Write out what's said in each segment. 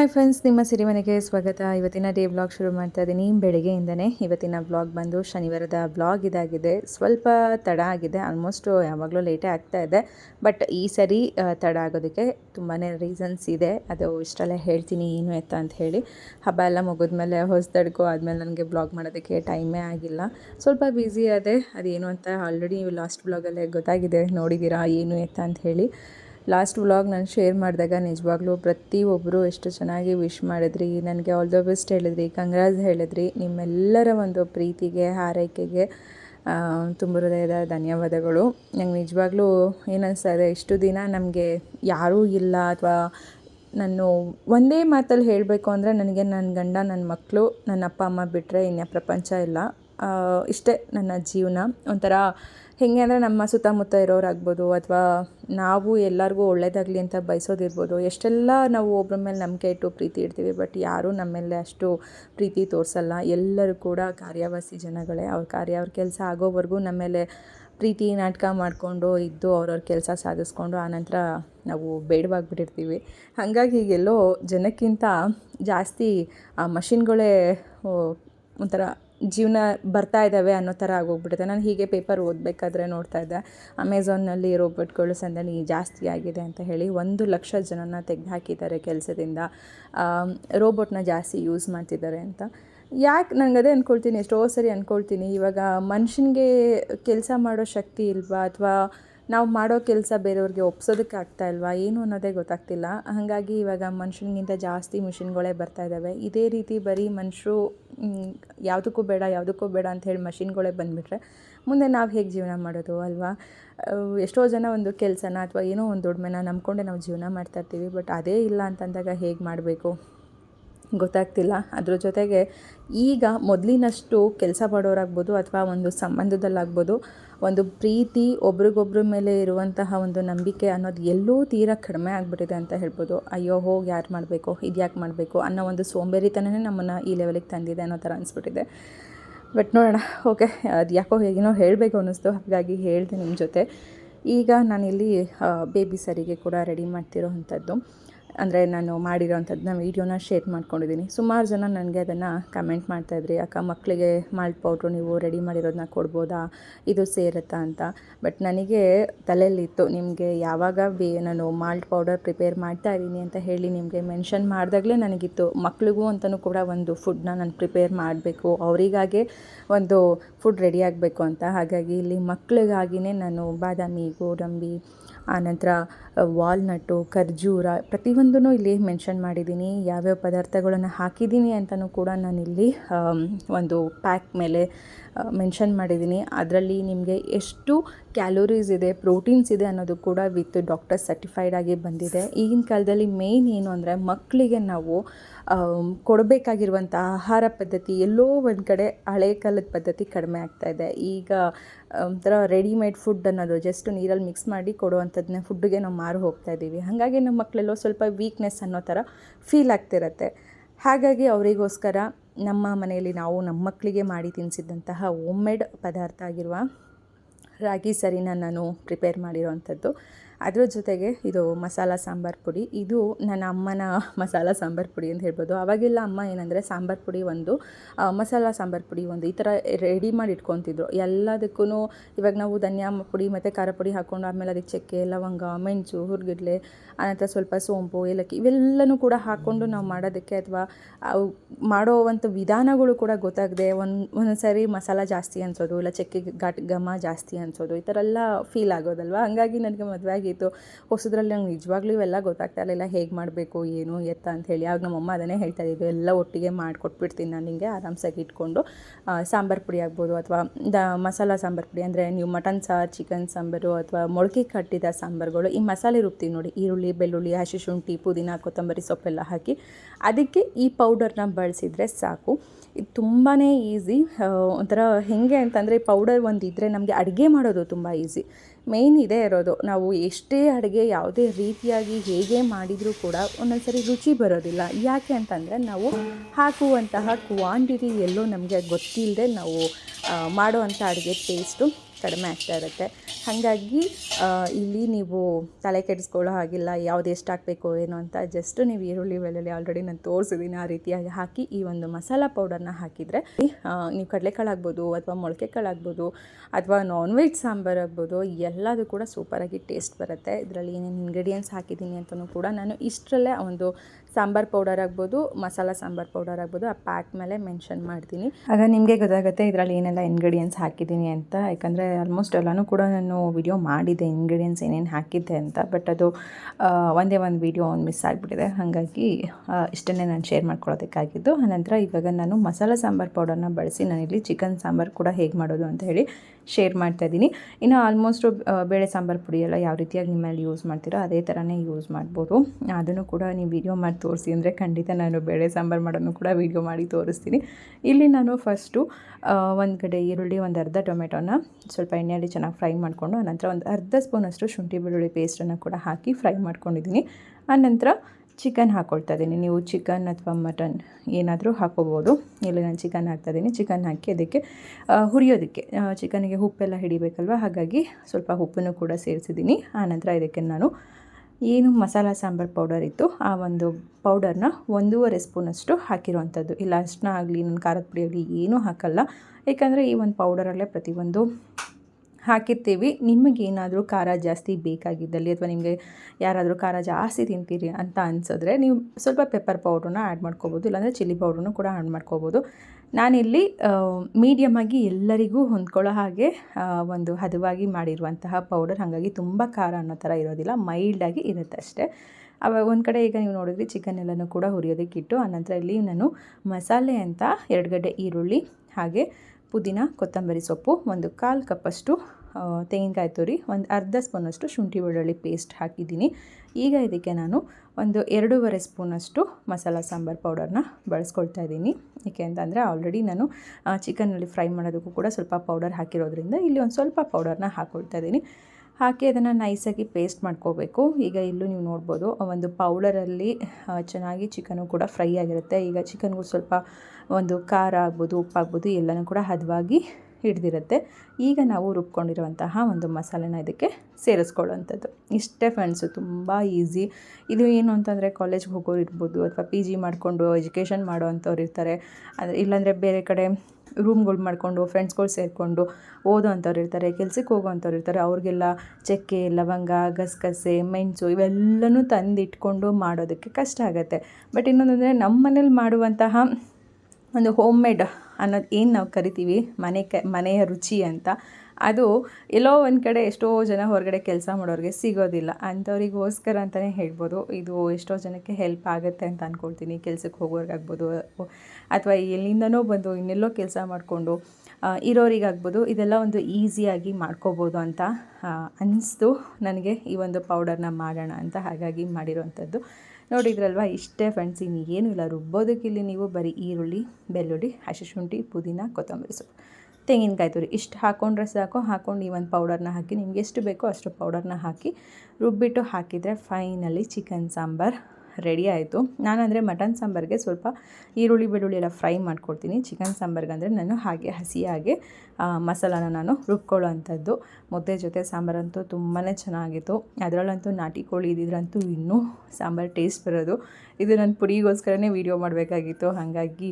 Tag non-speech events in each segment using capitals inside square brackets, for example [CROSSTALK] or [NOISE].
Hi friends ನಿಮ್ಮ ಸಿರಿಮನೆಗೆ ಸ್ವಾಗತ. ಇವತ್ತಿನ ಡೇ ಬ್ಲಾಗ್ ಶುರು ಮಾಡ್ತಾ ಇದ್ದೀನಿ ಬೆಳಗ್ಗೆಯಿಂದನೇ ಇವತ್ತಿನ ಬ್ಲಾಗ್ ಬಂದು ಶನಿವಾರದ ಬ್ಲಾಗ್ ಇದಾಗಿದೆ. ಸ್ವಲ್ಪ ತಡ ಆಗಿದೆ. ಆಲ್ಮೋಸ್ಟ್ ಯಾವಾಗಲೂ ಲೇಟೇ ಆಗ್ತಾ ಇದೆ. ಬಟ್ ಈ ಸರಿ ತಡ ಆಗೋದಕ್ಕೆ ತುಂಬಾ ರೀಸನ್ಸ್ ಇದೆ. ಅದು ಇಷ್ಟೆಲ್ಲ ಹೇಳ್ತೀನಿ, ಏನು ಎತ್ತ ಅಂತ ಹೇಳಿ. ಹಬ್ಬ ಎಲ್ಲ ಮುಗಿದ್ಮೇಲೆ ಹೊಸದಡ್ಕೋ ಆದಮೇಲೆ ನನಗೆ ಬ್ಲಾಗ್ ಮಾಡೋದಕ್ಕೆ ಟೈಮೇ ಆಗಿಲ್ಲ. ಸ್ವಲ್ಪ ಬ್ಯುಸಿ ಅದೇ ಅದೇನು ಅಂತ ಆಲ್ರೆಡಿ ಲಾಸ್ಟ್ ಬ್ಲಾಗಲ್ಲೇ ಗೊತ್ತಾಗಿದೆ. ನೋಡಿದ್ದೀರಾ ಏನು ಎತ್ತ ಅಂತ ಹೇಳಿ. ಲಾಸ್ಟ್ ವ್ಲಾಗ್ ನಾನು ಶೇರ್ ಮಾಡಿದಾಗ ನಿಜವಾಗ್ಲೂ ಪ್ರತಿಯೊಬ್ಬರು ಎಷ್ಟು ಚೆನ್ನಾಗಿ ವಿಶ್ ಮಾಡಿದ್ರಿ. ನನಗೆ ಆಲ್ ದ ಬೆಸ್ಟ್ ಹೇಳಿದ್ರಿ. ಕಂಗ್ರಾಜ್ ಹೇಳಿದ್ರಿ. ನಿಮ್ಮೆಲ್ಲರ ಒಂದು ಪ್ರೀತಿಗೆ, ಹಾರೈಕೆಗೆ ತುಂಬ ಹೃದಯದ ಧನ್ಯವಾದಗಳು. ನಂಗೆ ನಿಜವಾಗ್ಲೂ ಇದೆ ಇಷ್ಟು ದಿನ ನಮಗೆ ಯಾರೂ ಇಲ್ಲ ಅಥವಾ ನಾನು ಒಂದೇ ಮಾತಲ್ಲಿ ಹೇಳಬೇಕು ಅಂದರೆ ನನಗೆ ನನ್ನ ಗಂಡ ನನ್ನ ಮಕ್ಕಳು ನನ್ನ ಅಪ್ಪ, ಅಮ್ಮ ಬಿಟ್ಟರೆ ಇನ್ಯ ಪ್ರಪಂಚ ಇಲ್ಲ. ಇಷ್ಟೇ ನನ್ನ ಜೀವನ. ಒಂಥರ ಹೇಗೆ ಅಂದರೆ ನಮ್ಮ ಸುತ್ತಮುತ್ತ ಇರೋರಾಗ್ಬೋದು ಅಥವಾ ನಾವು ಎಲ್ಲರಿಗೂ ಒಳ್ಳೇದಾಗಲಿ ಅಂತ ಬಯಸೋದಿರ್ಬೋದು. ಎಷ್ಟೆಲ್ಲ ನಾವು ಒಬ್ಬರ ಮೇಲೆ ನಂಬಿಕೆ ಇಟ್ಟು ಪ್ರೀತಿ ಇಡ್ತೀವಿ ಬಟ್ ಯಾರೂ ನಮ್ಮ ಮೇಲೆ ಅಷ್ಟು ಪ್ರೀತಿ ತೋರಿಸಲ್ಲ. ಎಲ್ಲರೂ ಕೂಡ ಕಾರ್ಯವಾಸಿ ಜನಗಳೇ. ಅವ್ರ ಕಾರ್ಯ, ಅವ್ರ ಕೆಲಸ ಆಗೋವರೆಗೂ ನಮ್ಮ ಮೇಲೆ ಪ್ರೀತಿ ನಾಟಕ ಮಾಡಿಕೊಂಡು ಇದ್ದು ಅವ್ರವ್ರ ಕೆಲಸ ಸಾಧಿಸ್ಕೊಂಡು ಆನಂತರ ನಾವು ಬೇಡವಾಗ್ಬಿಟ್ಟಿರ್ತೀವಿ. ಹಾಗಾಗಿ ಈಗೆಲ್ಲೋ ಜನಕ್ಕಿಂತ ಜಾಸ್ತಿ ಆ ಮಷಿನ್ಗಳೇ ಒಂಥರ ಜೀವನ ಬರ್ತಾ ಇದ್ದಾವೆ ಅನ್ನೋ ಥರ ಆಗೋಗ್ಬಿಡುತ್ತೆ. ನಾನು ಹೀಗೆ ಪೇಪರ್ ಓದಬೇಕಾದ್ರೆ ನೋಡ್ತಾ ಇದ್ದೆ. ಅಮೆಝಾನ್ನಲ್ಲಿ ರೋಬೋಟ್ಗಳು ಸಂದಣಿ ಜಾಸ್ತಿ ಆಗಿದೆ ಅಂತ ಹೇಳಿ ಒಂದು ಲಕ್ಷ ಜನನ ತೆಗೆದುಹಾಕಿದ್ದಾರೆ ಕೆಲಸದಿಂದ. ರೋಬೋಟ್ನ ಜಾಸ್ತಿ ಯೂಸ್ ಮಾಡ್ತಿದ್ದಾರೆ ಅಂತ. ಯಾಕೆ ನನಗೆ ಅದೇ ಅಂದ್ಕೊಳ್ತೀನಿ ಎಷ್ಟೋ ಸರಿ ಅಂದ್ಕೊಳ್ತೀನಿ ಇವಾಗ ಮನುಷ್ಯನಿಗೆ ಕೆಲಸ ಮಾಡೋ ಶಕ್ತಿ ಇಲ್ವಾ? ಅಥವಾ ನಾವು ಮಾಡೋ ಕೆಲಸ ಬೇರೆಯವ್ರಿಗೆ ಒಪ್ಸೋದಕ್ಕೆ ಆಗ್ತಾ ಇಲ್ವಾ? ಏನು ಅನ್ನೋದೇ ಗೊತ್ತಾಗ್ತಿಲ್ಲ. ಹಾಗಾಗಿ ಇವಾಗ ಮನುಷ್ಯನಿಗಿಂತ ಜಾಸ್ತಿ ಮಿಷಿನ್ಗಳೇ ಬರ್ತಾ ಇದ್ದಾವೆ ಇದೇ ರೀತಿ ಬರೀ ಮನುಷ್ಯರು ಯಾವುದಕ್ಕೂ ಬೇಡ ಯಾವುದಕ್ಕೂ ಬೇಡ ಅಂತ ಹೇಳಿ ಮಷಿನ್ಗಳೇ ಬಂದುಬಿಟ್ರೆ ಮುಂದೆ ನಾವು ಹೇಗೆ ಜೀವನ ಮಾಡೋದು ಅಲ್ವಾ? ಎಷ್ಟೋ ಜನ ಒಂದು ಕೆಲಸನ ಅಥವಾ ಏನೋ ಒಂದು ದುಡಿಮೆನ ನಂಬ್ಕೊಂಡೆ ನಾವು ಜೀವನ ಮಾಡ್ತಾಯಿರ್ತೀವಿ ಬಟ್ ಅದೇ ಇಲ್ಲ ಅಂತಂದಾಗ ಹೇಗೆ ಮಾಡಬೇಕು? ಗೊತ್ತಾಗ್ತಿಲ್ಲ. ಅದ್ರ ಜೊತೆಗೆ ಈಗ ಮೊದಲಿನಷ್ಟು ಕೆಲಸ ಮಾಡೋರಾಗ್ಬೋದು ಅಥವಾ ಒಂದು ಸಂಬಂಧದಲ್ಲಾಗ್ಬೋದು ಒಂದು ಪ್ರೀತಿ ಒಬ್ರಿಗೊಬ್ರ ಮೇಲೆ ಇರುವಂತಹ ಒಂದು ನಂಬಿಕೆ ಅನ್ನೋದು ಎಲ್ಲೂ ತೀರಾ ಕಡಿಮೆ ಆಗಿಬಿಟ್ಟಿದೆ ಅಂತ ಹೇಳ್ಬೋದು. ಅಯ್ಯೋ, ಹೋಗಿ ಯಾರು ಮಾಡಬೇಕು ಇದು ಯಾಕೆ ಮಾಡಬೇಕು ಅನ್ನೋ ಒಂದು ಸೋಂಬೇರಿತನನೇ ನಮ್ಮನ್ನು ಈ ಲೆವೆಲಿಗೆ ತಂದಿದೆ ಅನ್ನೋ ಥರ ಅನಿಸ್ಬಿಟ್ಟಿದೆ. ಬಟ್ ನೋಡೋಣ, ಓಕೆ, ಅದು ಯಾಕೋ ಹೇಗೇನೋ ಹೇಳಬೇಕು ಅನ್ನಿಸ್ತು, ಹಾಗಾಗಿ ಹೇಳಿದೆ ನಿಮ್ಮ ಜೊತೆ. ಈಗ ನಾನಿಲ್ಲಿ ಬೇಬಿ ಸರಿಗೆ ಕೂಡ ರೆಡಿ ಮಾಡ್ತಿರೋ ಅಂಥದ್ದು ಅಂದರೆ ನಾನು ಮಾಡಿರೋವಂಥದ್ದು ನಾನು ವೀಡಿಯೋನ ಶೇರ್ ಮಾಡ್ಕೊಂಡಿದ್ದೀನಿ. ಸುಮಾರು ಜನ ನನಗೆ ಅದನ್ನು ಕಮೆಂಟ್ ಮಾಡ್ತಾಯಿದ್ರಿ ಅಕ್ಕ ಮಕ್ಕಳಿಗೆ ಮಾಲ್ಟ್ ಪೌಡ್ರು ನೀವು ರೆಡಿ ಮಾಡಿರೋದನ್ನ ಕೊಡ್ಬೋದಾ? ಇದು ಸೇರುತ್ತಾ ಅಂತ. ಬಟ್ ನನಗೆ ತಲೆಯಲ್ಲಿತ್ತು, ನಿಮಗೆ ಯಾವಾಗ ಬೇ, ನಾನು ಮಾಲ್ಟ್ ಪೌಡರ್ ಪ್ರಿಪೇರ್ ಮಾಡ್ತಾ ಇದ್ದೀನಿ ಅಂತ ಹೇಳಿ ನಿಮಗೆ ಮೆನ್ಷನ್ ಮಾಡಿದಾಗಲೇ ನನಗಿತ್ತು. ಮಕ್ಳಿಗೂ ಅಂತಲೂ ಕೂಡ ಒಂದು ಫುಡ್ನ ನಾನು ಪ್ರಿಪೇರ್ ಮಾಡಬೇಕು. ಅವರಿಗಾಗೆ ಒಂದು ಫುಡ್ ರೆಡಿ ಆಗಬೇಕು ಅಂತ. ಹಾಗಾಗಿ ಇಲ್ಲಿ ಮಕ್ಕಳಿಗಾಗಿಯೇ ನಾನು ಬಾದಾಮಿ, ಗೋಡಂಬಿ ಆನಂತರ ವಾಲ್ನಟ್ಟು, ಖರ್ಜೂರ ಪ್ರತಿಯೊಂದೂ ಇಲ್ಲಿ ಮೆನ್ಷನ್ ಮಾಡಿದ್ದೀನಿ. ಯಾವ್ಯಾವ ಪದಾರ್ಥಗಳನ್ನು ಹಾಕಿದ್ದೀನಿ ಅಂತಲೂ ಕೂಡ ನಾನಿಲ್ಲಿ ಒಂದು ಪ್ಯಾಕ್ ಮೇಲೆ ಮೆನ್ಷನ್ ಮಾಡಿದ್ದೀನಿ. ಅದರಲ್ಲಿ ನಿಮಗೆ ಎಷ್ಟು ಕ್ಯಾಲೋರೀಸ್ ಇದೆ, ಪ್ರೋಟೀನ್ಸ್ ಇದೆ ಅನ್ನೋದು ಕೂಡ ವಿತ್ ಡಾಕ್ಟರ್ ಸರ್ಟಿಫೈಡ್ ಆಗಿ ಬಂದಿದೆ. ಈಗಿನ ಕಾಲದಲ್ಲಿ ಮೇಯ್ನ್ ಏನು ಅಂದರೆ ಮಕ್ಕಳಿಗೆ ನಾವು ಕೊಡಬೇಕಾಗಿರುವಂಥ ಆಹಾರ ಪದ್ಧತಿ ಎಲ್ಲೋ ಒಂದು ಕಡೆ ಹಳೆ ಕಾಲದ ಪದ್ಧತಿ ಕಡಿಮೆ ಆಗ್ತಾ ಇದೆ. ಈಗ ಒಂಥರ ರೆಡಿಮೇಡ್ ಫುಡ್ ಅನ್ನೋದು ಜಸ್ಟ್ ನೀರಲ್ಲಿ ಮಿಕ್ಸ್ ಮಾಡಿ ಕೊಡುವಂಥದ್ದನ್ನೇ ಫುಡ್ಗೆ ನಾವು ಮಾರು ಹೋಗ್ತಾ ಇದ್ದೀವಿ ಹಾಗಾಗಿ ನಮ್ಮ ಮಕ್ಕಳೆಲ್ಲೋ ಸ್ವಲ್ಪ ವೀಕ್ನೆಸ್ ಅನ್ನೋ ಥರ ಫೀಲ್ ಆಗ್ತಿರತ್ತೆ. ಹಾಗಾಗಿ ಅವರಿಗೋಸ್ಕರ ನಮ್ಮ ಮನೆಯಲ್ಲಿ ನಾವು ನಮ್ಮ ಮಕ್ಕಳಿಗೆ ಮಾಡಿ ತಿನ್ನಿಸಿದಂತಹ ಹೋಮ್ ಮೇಡ್ ಪದಾರ್ಥ ಆಗಿರುವ ರಾಗಿ ಸರಿನ ನಾನು ಪ್ರಿಪೇರ್ ಮಾಡಿರೋವಂಥದ್ದು. ಅದ್ರ ಜೊತೆಗೆ ಇದು ಮಸಾಲ ಸಾಂಬಾರು ಪುಡಿ. ಇದು ನನ್ನ ಅಮ್ಮನ [LAUGHS] ಮಸಾಲ ಸಾಂಬಾರು ಪುಡಿ ಅಂತ ಹೇಳ್ಬೋದು. ಅವಾಗೆಲ್ಲ ಅಮ್ಮ ಏನಂದರೆ ಸಾಂಬಾರು ಪುಡಿ ಒಂದು ಮಸಾಲ ಸಾಂಬಾರು ಪುಡಿ ಒಂದು ಈ ಥರ ರೆಡಿ ಮಾಡಿ ಇಟ್ಕೊತಿದ್ರು. ಎಲ್ಲದಕ್ಕೂ ಇವಾಗ ನಾವು ಧನಿಯಾ ಪುಡಿ ಮತ್ತು ಖಾರ ಪುಡಿ ಹಾಕ್ಕೊಂಡು ಆಮೇಲೆ ಅದಕ್ಕೆ ಚಕ್ಕೆ, ಲವಂಗ, ಮೆಣಸು, ಹುರ್ಗಿಡ್ಲೆ, ಆನಂತರ ಸ್ವಲ್ಪ ಸೋಂಪು, ಏಲಕ್ಕಿ ಇವೆಲ್ಲನೂ ಕೂಡ ಹಾಕ್ಕೊಂಡು ನಾವು ಮಾಡೋದಕ್ಕೆ ಅಥವಾ ಮಾಡೋವಂಥ ವಿಧಾನಗಳು ಕೂಡ ಗೊತ್ತಾಗದೆ ಒಂದು ಒಂದೊಂದು ಸಾರಿ ಮಸಾಲ ಜಾಸ್ತಿ ಅನ್ಸೋದು, ಇಲ್ಲ ಚಕ್ಕೆ ಘಾಟ್ ಘಮ ಜಾಸ್ತಿ ಅನ್ಸೋದು ಈ ಥರ ಎಲ್ಲ ಫೀಲ್ ಆಗೋದಲ್ವ? ಹಂಗಾಗಿ ನನಗೆ ಮದುವೆ ಆಗಿತ್ತು ಹೊಸದ್ರಲ್ಲಿ ನಂಗೆ ನಿಜವಾಗ್ಲೂ ಇವೆಲ್ಲ ಗೊತ್ತಾಗ್ತಾ ಇರಲಿಲ್ಲ. ಹೇಗೆ ಮಾಡಬೇಕು, ಏನು, ಎತ್ತ ಅಂತ ಹೇಳಿ. ಆಗ ನಮ್ಮಮ್ಮ ಅದನ್ನೇ ಹೇಳ್ತಾ ಇದ್ದಿದ್ದು ಎಲ್ಲ ಒಟ್ಟಿಗೆ ಮಾಡಿಕೊಟ್ಬಿಡ್ತೀನಿ ನಾನು ನಿಮಗೆ ಆರಾಮ್ಸಾಗಿ ಇಟ್ಕೊಂಡು ಸಾಂಬಾರು ಪುಡಿ ಆಗ್ಬೋದು ಅಥವಾ ದ, ಮಸಾಲ ಸಾಂಬಾರು ಪುಡಿ. ಅಂದರೆ ನೀವು ಮಟನ್ ಸಾರು ಚಿಕನ್ ಸಾಂಬಾರು ಅಥವಾ ಮೊಳಕೆ ಕಟ್ಟಿದ ಸಾಂಬಾರುಗಳು, ಈ ಮಸಾಲೆ ರುಬ್ತೀವಿ ನೋಡಿ. ಈರುಳ್ಳಿ, ಬೆಳ್ಳುಳ್ಳಿ, ಹಸಿ ಶುಂಠಿ, ಪುದೀನ, ಕೊತ್ತಂಬರಿ ಸೊಪ್ಪೆಲ್ಲ ಹಾಕಿ, ಅದಕ್ಕೆ ಈ ಪೌಡರ್ನ ಬಳಸಿದರೆ ಸಾಕು. ಇದು ತುಂಬಾ ಈಸಿ. ಒಂಥರ ಹೇಗೆ ಅಂತಂದರೆ ಪೌಡರ್ ಒಂದು ಇದ್ದರೆ ನಮಗೆ ಅಡುಗೆ ಮಾಡೋದು ತುಂಬ ಈಸಿ. ಮೇಯ್ನ್ ಇದೇ ಇರೋದು. ನಾವು ಎಷ್ಟೇ ಅಡುಗೆ ಯಾವುದೇ ರೀತಿಯಾಗಿ ಹೇಗೆ ಮಾಡಿದರೂ ಕೂಡ ಒಂದೊಂದು ಸರಿ ರುಚಿ ಬರೋದಿಲ್ಲ. ಯಾಕೆ ಅಂತಂದರೆ ನಾವು ಹಾಕುವಂತಹ ಕ್ವಾಂಟಿಟಿ ಎಲ್ಲೋ ನಮಗೆ ಗೊತ್ತಿಲ್ಲದೆ ನಾವು ಮಾಡುವಂಥ ಅಡುಗೆ ಟೇಸ್ಟು ಕಡಿಮೆ ಆಗ್ತಾ ಇರುತ್ತೆ. ಹಾಗಾಗಿ ಇಲ್ಲಿ ನೀವು ತಲೆ ಕೆಡಿಸ್ಕೊಳ್ಳೋ ಹಾಗಿಲ್ಲ, ಯಾವ್ದು ಎಷ್ಟು ಹಾಕಬೇಕು ಏನು ಅಂತ ಜಸ್ಟ್ ನೀವು ಈರುಳ್ಳಿ ಬೆಳ್ಳುಳ್ಳಿ ಆಲ್ರೆಡಿ ನಾನು ತೋರಿಸಿದ್ದೀನಿ ಆ ರೀತಿಯಾಗಿ ಹಾಕಿ, ಈ ಒಂದು ಮಸಾಲ ಪೌಡರ್ನ ಹಾಕಿದರೆ ನೀವು ಕಡಲೆಕಾಳು ಆಗ್ಬೋದು ಅಥವಾ ಮೊಳಕೆ ಕಾಳು ಆಗ್ಬೋದು ಅಥವಾ ನಾನ್ ವೆಜ್ ಸಾಂಬಾರು ಆಗ್ಬೋದು, ಎಲ್ಲದೂ ಕೂಡ ಸೂಪರಾಗಿ ಟೇಸ್ಟ್ ಬರುತ್ತೆ. ಇದರಲ್ಲಿ ಏನೇನು ಇಂಗ್ರೀಡಿಯೆಂಟ್ಸ್ ಹಾಕಿದ್ದೀನಿ ಅಂತಲೂ ಕೂಡ ನಾನು ಇಷ್ಟರಲ್ಲೇ ಒಂದು ಸಾಂಬಾರ್ ಪೌಡರ್ ಆಗ್ಬೋದು, ಮಸಾಲ ಸಾಂಬಾರ್ ಪೌಡರ್ ಆಗ್ಬೋದು, ಆ ಪ್ಯಾಕ್ ಮೇಲೆ ಮೆನ್ಷನ್ ಮಾಡ್ತೀನಿ. ಆಗ ನಿಮಗೆ ಗೊತ್ತಾಗುತ್ತೆ ಇದರಲ್ಲಿ ಏನೆಲ್ಲ ಇಂಗ್ರೀಡಿಯೆಂಟ್ಸ್ ಹಾಕಿದ್ದೀನಿ ಅಂತ. ಯಾಕಂದರೆ ಆಲ್ಮೋಸ್ಟ್ ಎಲ್ಲನೂ ಕೂಡ ನಾನು ವಿಡಿಯೋ ಮಾಡಿದ್ದೆ ಇಂಗ್ರೀಡಿಯೆಂಟ್ಸ್ ಏನೇನು ಹಾಕಿದ್ದೆ ಅಂತ. ಬಟ್ ಅದು ಒಂದೇ ಒಂದು ವಿಡಿಯೋ ಒಂದು ಮಿಸ್ ಆಗಿಬಿಟ್ಟಿದೆ. ಹಾಗಾಗಿ ಇಷ್ಟನ್ನೇ ನಾನು ಶೇರ್ ಮಾಡ್ಕೊಳ್ಳೋದಕ್ಕಾಗಿದ್ದು. ಆನಂತರ ಇವಾಗ ನಾನು ಮಸಾಲ ಸಾಂಬಾರ್ ಪೌಡರ್ನ ಬಳಸಿ ನಾನಿಲ್ಲಿ ಚಿಕನ್ ಸಾಂಬಾರು ಕೂಡ ಹೇಗೆ ಮಾಡೋದು ಅಂತ ಹೇಳಿ ಶೇರ್ ಮಾಡ್ತಾ ಇದ್ದೀನಿ. ಇನ್ನು ಆಲ್ಮೋಸ್ಟು ಬೇಳೆ ಸಾಂಬಾರು ಪುಡಿ ಎಲ್ಲ ಯಾವ ರೀತಿಯಾಗಿ ನಿಮ್ಮಲ್ಲಿ ಯೂಸ್ ಮಾಡ್ತೀರೋ ಅದೇ ಥರನೇ ಯೂಸ್ ಮಾಡ್ಬೋದು. ಅದನ್ನು ಕೂಡ ನೀವು ವಿಡಿಯೋ ಮಾಡಿ ತೋರಿಸಿ ಅಂದರೆ ಖಂಡಿತ ನಾನು ಬೇಳೆ ಸಾಂಬಾರು ಮಾಡೋನು ಕೂಡ ವಿಡಿಯೋ ಮಾಡಿ ತೋರಿಸ್ತೀನಿ. ಇಲ್ಲಿ ನಾನು ಫಸ್ಟು ಒಂದು ಕಡೆ ಈರುಳ್ಳಿ, ಒಂದು ಅರ್ಧ ಟೊಮೆಟೊನ ಸ್ವಲ್ಪ ಎಣ್ಣೆಯಲ್ಲಿ ಚೆನ್ನಾಗಿ ಫ್ರೈ ಮಾಡಿಕೊಂಡು, ಆನಂತರ ಒಂದು ಅರ್ಧ ಸ್ಪೂನಷ್ಟು ಶುಂಠಿ ಬೆಳ್ಳುಳ್ಳಿ ಪೇಸ್ಟನ್ನು ಕೂಡ ಹಾಕಿ ಫ್ರೈ ಮಾಡ್ಕೊಂಡಿದ್ದೀನಿ. ಆನಂತರ ಚಿಕನ್ ಹಾಕ್ಕೊಳ್ತಾ ಇದ್ದೀನಿ. ನೀವು ಚಿಕನ್ ಅಥವಾ ಮಟನ್ ಏನಾದರೂ ಹಾಕೋಬೋದು. ಇಲ್ಲಿ ನಾನು ಚಿಕನ್ ಹಾಕ್ತಾಯಿದ್ದೀನಿ ಚಿಕನ್ ಹಾಕಿ ಅದಕ್ಕೆ ಹುರಿಯೋದಕ್ಕೆ ಚಿಕನಿಗೆ ಉಪ್ಪೆಲ್ಲ ಹಿಡಿಬೇಕಲ್ವ? ಹಾಗಾಗಿ ಸ್ವಲ್ಪ ಉಪ್ಪನ್ನು ಕೂಡ ಸೇರಿಸಿದ್ದೀನಿ. ಆನಂತರ ಇದಕ್ಕೆ ನಾನು ಏನು ಮಸಾಲ ಸಾಂಬಾರು ಪೌಡರ್ ಇತ್ತು, ಆ ಒಂದು ಪೌಡರ್ನ ಒಂದೂವರೆ ಸ್ಪೂನಷ್ಟು ಹಾಕಿರುವಂಥದ್ದು. ಇಲ್ಲ, ಅಷ್ಟನ್ನ ಆಗಲಿ ನನ್ನ ಖಾರದ ಪುಡಿ ಆಗಲಿ ಏನೂ ಹಾಕಲ್ಲ. ಏಕೆಂದರೆ ಈ ಒಂದು ಪೌಡರಲ್ಲೇ ಪ್ರತಿಯೊಂದು ಹಾಕಿರ್ತೀವಿ. ನಿಮಗೇನಾದರೂ ಖಾರ ಜಾಸ್ತಿ ಬೇಕಾಗಿದ್ದಲ್ಲಿ ಅಥವಾ ನಿಮಗೆ ಯಾರಾದರೂ ಖಾರ ಜಾಸ್ತಿ ತಿಂತೀರಿ ಅಂತ ಅನ್ಸಿದ್ರೆ ನೀವು ಸ್ವಲ್ಪ ಪೆಪ್ಪರ್ ಪೌಡ್ರನ್ನ ಆ್ಯಡ್ ಮಾಡ್ಕೋಬೋದು. ಇಲ್ಲಾಂದರೆ ಚಿಲ್ಲಿ ಪೌಡ್ರನ್ನು ಕೂಡ ಆ್ಯಡ್ ಮಾಡ್ಕೋಬೋದು. ನಾನಿಲ್ಲಿ ಮೀಡಿಯಮ್ ಆಗಿ ಎಲ್ಲರಿಗೂ ಹೊಂದ್ಕೊಳ್ಳೋ ಹಾಗೆ ಒಂದು ಹದವಾಗಿ ಮಾಡಿರುವಂತಹ ಪೌಡರ್ ಹಾಗಾಗಿ ತುಂಬ ಖಾರ ಅನ್ನೋ ಥರ ಇರೋದಿಲ್ಲ. ಮೈಲ್ಡಾಗಿ ಇರುತ್ತೆ ಅಷ್ಟೇ. ಅವಾಗ ಒಂದು ಕಡೆ ಈಗ ನೀವು ನೋಡಿದ್ರಿ ಚಿಕನ್ ಎಲ್ಲನೂ ಕೂಡ ಹುರಿಯೋದಕ್ಕಿಟ್ಟು ಆನಂತರ ಇಲ್ಲಿ ನಾನು ಮಸಾಲೆ ಅಂತ ಎರಡು ಗಡ್ಡೆ ಈರುಳ್ಳಿ ಹಾಗೆ ಪುದೀನ, ಕೊತ್ತಂಬರಿ ಸೊಪ್ಪು, ಒಂದು ಕಾಲು ಕಪ್ಪಷ್ಟು ತೆಂಗಿನಕಾಯಿ ತುರಿ, ಒಂದು ಅರ್ಧ ಸ್ಪೂನಷ್ಟು ಶುಂಠಿ ಬೆಳ್ಳುಳ್ಳಿ ಪೇಸ್ಟ್ ಹಾಕಿದ್ದೀನಿ. ಈಗ ಇದಕ್ಕೆ ನಾನು ಒಂದು ಎರಡೂವರೆ ಸ್ಪೂನಷ್ಟು ಮಸಾಲ ಸಾಂಬಾರ್ ಪೌಡರ್ನ ಬಳಸ್ಕೊಳ್ತಾ ಇದ್ದೀನಿ. ಏಕೆ ಅಂತಂದರೆ ಆಲ್ರೆಡಿ ನಾನು ಚಿಕನಲ್ಲಿ ಫ್ರೈ ಮಾಡೋದಕ್ಕೂ ಕೂಡ ಸ್ವಲ್ಪ ಪೌಡರ್ ಹಾಕಿರೋದ್ರಿಂದ ಇಲ್ಲಿ ಒಂದು ಸ್ವಲ್ಪ ಪೌಡರ್ನ ಹಾಕ್ಕೊಳ್ತಾ ಇದ್ದೀನಿ. ಹಾಕಿ ಅದನ್ನು ನೈಸಾಗಿ ಪೇಸ್ಟ್ ಮಾಡ್ಕೋಬೇಕು. ಈಗ ಇಲ್ಲೂ ನೀವು ನೋಡ್ಬೋದು ಒಂದು ಪೌಡರಲ್ಲಿ ಚೆನ್ನಾಗಿ ಚಿಕನು ಕೂಡ ಫ್ರೈ ಆಗಿರುತ್ತೆ. ಈಗ ಚಿಕನ್ಗೂ ಸ್ವಲ್ಪ ಒಂದು ಖಾರ ಆಗ್ಬೋದು ಉಪ್ಪಾಗ್ಬೋದು ಎಲ್ಲನೂ ಕೂಡ ಹದವಾಗಿ ಹಿಡ್ದಿರುತ್ತೆ. ಈಗ ನಾವು ರುಬ್ಕೊಂಡಿರುವಂತಹ ಒಂದು ಮಸಾಲೆನ ಇದಕ್ಕೆ ಸೇರಿಸ್ಕೊಳ್ಳೋವಂಥದ್ದು. ಇಷ್ಟೇ ಫ್ರೆಂಡ್ಸು ತುಂಬ ಈಸಿ ಇದು ಏನು ಅಂತಂದರೆ ಕಾಲೇಜ್ಗೆ ಹೋಗೋರು ಇರ್ಬೋದು, ಅಥವಾ ಪಿ ಜಿ ಮಾಡಿಕೊಂಡು ಎಜುಕೇಷನ್ ಮಾಡೋವಂಥವ್ರು ಇರ್ತಾರೆ. ಅದು ಇಲ್ಲಾಂದರೆ ಬೇರೆ ಕಡೆ ರೂಮ್ಗಳು ಮಾಡಿಕೊಂಡು ಫ್ರೆಂಡ್ಸ್ಗಳು ಸೇರಿಕೊಂಡು ಓದೋ ಅಂಥವ್ರು ಇರ್ತಾರೆ, ಕೆಲ್ಸಕ್ಕೆ ಹೋಗೋವಂಥವ್ರು ಇರ್ತಾರೆ, ಅವ್ರಿಗೆಲ್ಲ ಚಕ್ಕೆ, ಲವಂಗ, ಗಸಗಸೆ, ಮೆಣಸು ಇವೆಲ್ಲನೂ ತಂದಿಟ್ಕೊಂಡು ಮಾಡೋದಕ್ಕೆ ಕಷ್ಟ ಆಗುತ್ತೆ. ಬಟ್ ಇನ್ನೊಂದಂದರೆ ನಮ್ಮ ಮನೇಲಿ ಮಾಡುವಂತಹ ಒಂದು ಹೋಮ್ ಮೇಡ್ ಅನ್ನೋದು ಏನು ನಾವು ಕರಿತೀವಿ? ಮನೆ ಕ, ಮನೆಯ ರುಚಿ ಅಂತ. ಅದು ಎಲ್ಲೋ ಒಂದು ಕಡೆ ಎಷ್ಟೋ ಜನ ಹೊರಗಡೆ ಕೆಲಸ ಮಾಡೋರಿಗೆ ಸಿಗೋದಿಲ್ಲ. ಅಂಥವ್ರಿಗೋಸ್ಕರ ಅಂತಲೇ ಹೇಳ್ಬೋದು. ಇದು ಎಷ್ಟೋ ಜನಕ್ಕೆ ಹೆಲ್ಪ್ ಆಗುತ್ತೆ ಅಂತ ಅಂದ್ಕೊಳ್ತೀನಿ ಕೆಲಸಕ್ಕೆ ಹೋಗೋರಿಗಾಗ್ಬೋದು, ಅಥವಾ ಎಲ್ಲಿಂದನೋ ಬಂದು ಇನ್ನೆಲ್ಲೋ ಕೆಲಸ ಮಾಡಿಕೊಂಡು ಇರೋರಿಗಾಗ್ಬೋದು. ಇದೆಲ್ಲ ಒಂದು ಈಸಿಯಾಗಿ ಮಾಡ್ಕೋಬೋದು ಅಂತ ಅನ್ನಿಸ್ತು ನನಗೆ ಈ ಒಂದು ಪೌಡರ್ನ ಮಾಡೋಣ ಅಂತ ಹಾಗಾಗಿ ಮಾಡಿರೋವಂಥದ್ದು ನೋಡಿದ್ರಲ್ವ ಇಷ್ಟೇ ಫ್ರೆಂಡ್ಸ್ ಇನ್ನೇನು ಇಲ್ಲ. ರುಬ್ಬೋದಕ್ಕೆ ಇಲ್ಲಿ ನೀವು ಬರೀ ಈರುಳ್ಳಿ, ಬೆಳ್ಳುಳ್ಳಿ ಹಸಿಶುಂಠಿ ಪುದೀನ, ಕೊತ್ತಂಬರಿ ಸೊಪ್ಪು. ತೆಂಗಿನಕಾಯಿ ತುರಿ. ಇಷ್ಟು ಹಾಕ್ಕೊಂಡ್ರೆ ಸಾಕು ಹಾಕ್ಕೊಂಡು ಈ ಒಂದು ಪೌಡರ್ನ ಹಾಕಿ. ನಿಮ್ಗೆ ಎಷ್ಟು ಬೇಕೋ ಅಷ್ಟು ಪೌಡರ್ನ ಹಾಕಿ ರುಬ್ಬಿಟ್ಟು ಹಾಕಿದರೆ ಫೈನಲಿ ಚಿಕನ್ ಸಾಂಬಾರ್. ರೆಡಿ ಆಯಿತು. ನಾನಂದರೆ ಮಟನ್ ಸಾಂಬಾರಿಗೆ ಸ್ವಲ್ಪ ಈರುಳ್ಳಿ, ಬೆಳ್ಳುಳ್ಳಿ ಎಲ್ಲ ಫ್ರೈ ಮಾಡ್ಕೊಡ್ತೀನಿ. ಚಿಕನ್ ಸಾಂಬಾರ್ಗೆ ಅಂದರೆ ನಾನು ಹಾಗೆ ಹಸಿಯಾಗೆ ಮಸಾಲಾನ ನಾನು ರುಬ್ಕೊಳ್ಳೋ ಅಂಥದ್ದು ಮುದ್ದೆ ಜೊತೆ ಸಾಂಬಾರಂತೂ ತುಂಬಾ ಚೆನ್ನಾಗಿತ್ತು. ಅದರಲ್ಲಂತೂ ನಾಟಿ ಕೋಳಿ ಇದ್ದಿದ್ರಂತೂ ಇನ್ನೂ ಸಾಂಬಾರು ಟೇಸ್ಟ್ ಬರೋದು. ಇದು ನನ್ನ ಪುಡಿಗೋಸ್ಕರನೇ ವೀಡಿಯೋ ಮಾಡಬೇಕಾಗಿತ್ತು. ಹಾಗಾಗಿ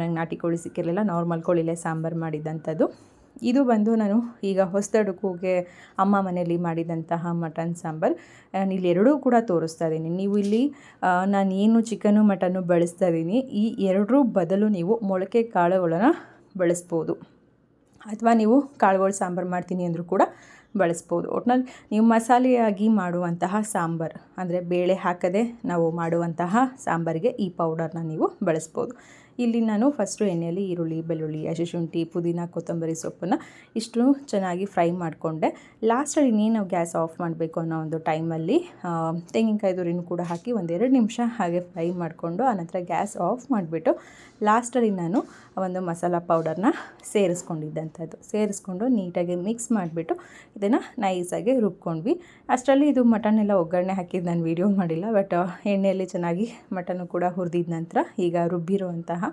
ನಂಗೆ ನಾಟಿ ಕೋಳಿ ಸಿಕ್ಕಿರಲಿಲ್ಲ. ನಾರ್ಮಲ್ ಕೋಳಿಲೇ ಸಾಂಬಾರು ಮಾಡಿದ್ದಂಥದ್ದು ಇದು ಬಂದು ನಾನು ಈಗ ಹೊಸದಡುಕುಗೆ ಅಮ್ಮ ಮನೆಯಲ್ಲಿ ಮಾಡಿದಂತಹ ಮಟನ್ ಸಾಂಬಾರು. ನಾನು ಇಲ್ಲಿ ಎರಡೂ ಕೂಡ ತೋರಿಸ್ತಾ ಇದ್ದೀನಿ. ನೀವು ಇಲ್ಲಿ ನಾನು ಏನು ಚಿಕನು ಮಟನ್ನು ಬಳಸ್ತಾ ಇದ್ದೀನಿ. ಈ ಎರಡರೂ ಬದಲು ನೀವು ಮೊಳಕೆ ಕಾಳುಗಳನ್ನು ಬಳಸ್ಬೋದು. ಅಥವಾ ನೀವು ಕಾಳುಗಳು ಸಾಂಬಾರು ಮಾಡ್ತೀನಿ ಅಂದರೂ ಕೂಡ ಬಳಸ್ಬೋದು. ಒಟ್ನಲ್ಲಿ ನೀವು ಮಸಾಲೆಯಾಗಿ ಮಾಡುವಂತಹ ಸಾಂಬಾರು, ಅಂದರೆ ಬೇಳೆ ಹಾಕದೆ ನಾವು ಮಾಡುವಂತಹ ಸಾಂಬಾರಿಗೆ ಈ ಪೌಡರ್ನ ನೀವು ಬಳಸ್ಬೋದು. ಇಲ್ಲಿ ನಾನು ಫಸ್ಟು ಎಣ್ಣೆಯಲ್ಲಿ ಈರುಳ್ಳಿ, ಬೆಳ್ಳುಳ್ಳಿ, ಹಸಿಶುಂಠಿ, ಪುದೀನ, ಕೊತ್ತಂಬರಿ ಸೊಪ್ಪನ್ನು ಇಷ್ಟು ಚೆನ್ನಾಗಿ ಫ್ರೈ ಮಾಡಿಕೊಂಡೆ. ಲಾಸ್ಟಲ್ಲಿ ಇನ್ನೇನು ಗ್ಯಾಸ್ ಆಫ್ ಮಾಡಬೇಕು ಅನ್ನೋ ಒಂದು ಟೈಮಲ್ಲಿ ತೆಂಗಿನಕಾಯಿ ತುರಿನೂ ಕೂಡ ಹಾಕಿ ಒಂದೆರಡು ನಿಮಿಷ ಹಾಗೆ ಫ್ರೈ ಮಾಡಿಕೊಂಡು ಆನಂತರ ಗ್ಯಾಸ್ ಆಫ್ ಮಾಡಿಬಿಟ್ಟು ಲಾಸ್ಟಲ್ಲಿ ನಾನು ಒಂದು ಮಸಾಲ ಪೌಡರ್ನ ಸೇರಿಸ್ಕೊಂಡಿದ್ದಂಥದ್ದು. ಸೇರಿಸ್ಕೊಂಡು ನೀಟಾಗಿ ಮಿಕ್ಸ್ ಮಾಡಿಬಿಟ್ಟು ಇದನ್ನು ನೈಸಾಗಿ ರುಬ್ಕೊಂಡ್ವಿ. ಅಷ್ಟರಲ್ಲಿ ಇದು ಮಟನ್ ಎಲ್ಲ ಒಗ್ಗರಣೆ ಹಾಕಿದ್ದು ನಾನು ವೀಡಿಯೋ ಮಾಡಿಲ್ಲ ಬಟ್ ಎಣ್ಣೆಯಲ್ಲಿ ಚೆನ್ನಾಗಿ ಮಟನ್ನು ಕೂಡ ಹುರಿದಿದ ನಂತರ ಈಗ ರುಬ್ಬಿರುವಂತಹ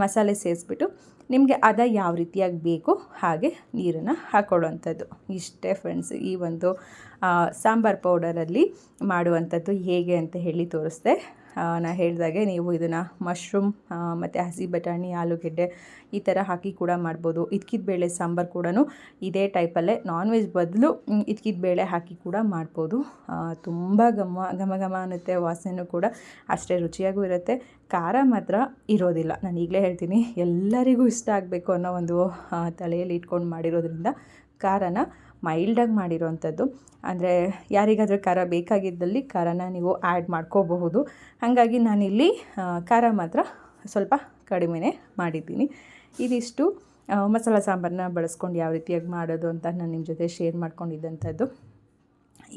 ಮಸಾಲೆ ಸೇರಿಸ್ಬಿಟ್ಟು ನಿಮಗೆ ಅದ ಯಾವ ರೀತಿಯಾಗಿ ಬೇಕು ಹಾಗೆ ನೀರನ್ನು ಹಾಕೊಳ್ಳುವಂಥದ್ದು. ಇಷ್ಟೇ ಫ್ರೆಂಡ್ಸ್ ಈ ಒಂದು ಸಾಂಬಾರ್ ಪೌಡರಲ್ಲಿ ಮಾಡುವಂಥದ್ದು ಹೇಗೆ ಅಂತ ಹೇಳಿ ತೋರಿಸ್ದೆ. ನಾ ಹೇಳಿದಾಗೆ ನೀವು ಇದನ್ನು ಮಶ್ರೂಮ್ ಮತ್ತು ಹಸಿ ಬಟಾಣಿ, ಆಲೂಗೆಡ್ಡೆ ಈ ಥರ ಹಾಕಿ ಕೂಡ ಮಾಡ್ಬೋದು. ಇದ್ಕಿದ ಬೇಳೆ, ಸಾಂಬಾರು ಕೂಡ ಇದೇ ಟೈಪಲ್ಲೇ ನಾನ್ ವೆಜ್ ಬದಲು ಇದ್ಕಿದ ಬೇಳೆ ಹಾಕಿ ಕೂಡ ಮಾಡ್ಬೋದು. ತುಂಬ ಘಮ ಘಮ ಘಮ ಅನ್ನುತ್ತೆ ವಾಸನೆಯೂ ಕೂಡ ಅಷ್ಟೇ ರುಚಿಯಾಗೂ ಇರುತ್ತೆ. ಖಾರ ಮಾತ್ರ ಇರೋದಿಲ್ಲ. ನಾನು ಈಗಲೇ ಹೇಳ್ತೀನಿ. ಎಲ್ಲರಿಗೂ ಇಷ್ಟ ಆಗಬೇಕು ಅನ್ನೋ ಒಂದು ತಲೆಯಲ್ಲಿ ಇಟ್ಕೊಂಡು ಮಾಡಿರೋದ್ರಿಂದ ಖಾರನ ಮೈಲ್ಡಾಗಿ ಮಾಡಿರೋವಂಥದ್ದು ಅಂದರೆ ಯಾರಿಗಾದರೂ ಖಾರ ಬೇಕಾಗಿದ್ದಲ್ಲಿ ಖಾರನ ನೀವು ಆ್ಯಡ್ ಮಾಡ್ಕೋಬಹುದು. ಹಾಗಾಗಿ ನಾನಿಲ್ಲಿ ಖಾರ ಮಾತ್ರ ಸ್ವಲ್ಪ ಕಡಿಮೆನೇ ಮಾಡಿದ್ದೀನಿ. ಇದಿಷ್ಟು ಮಸಾಲ ಸಾಂಬಾರನ್ನ ಬಳಸ್ಕೊಂಡು ಯಾವ ರೀತಿಯಾಗಿ ಮಾಡೋದು ಅಂತ ನಾನು ನಿಮ್ಮ ಜೊತೆ ಶೇರ್ ಮಾಡ್ಕೊಂಡಿದ್ದಂಥದ್ದು.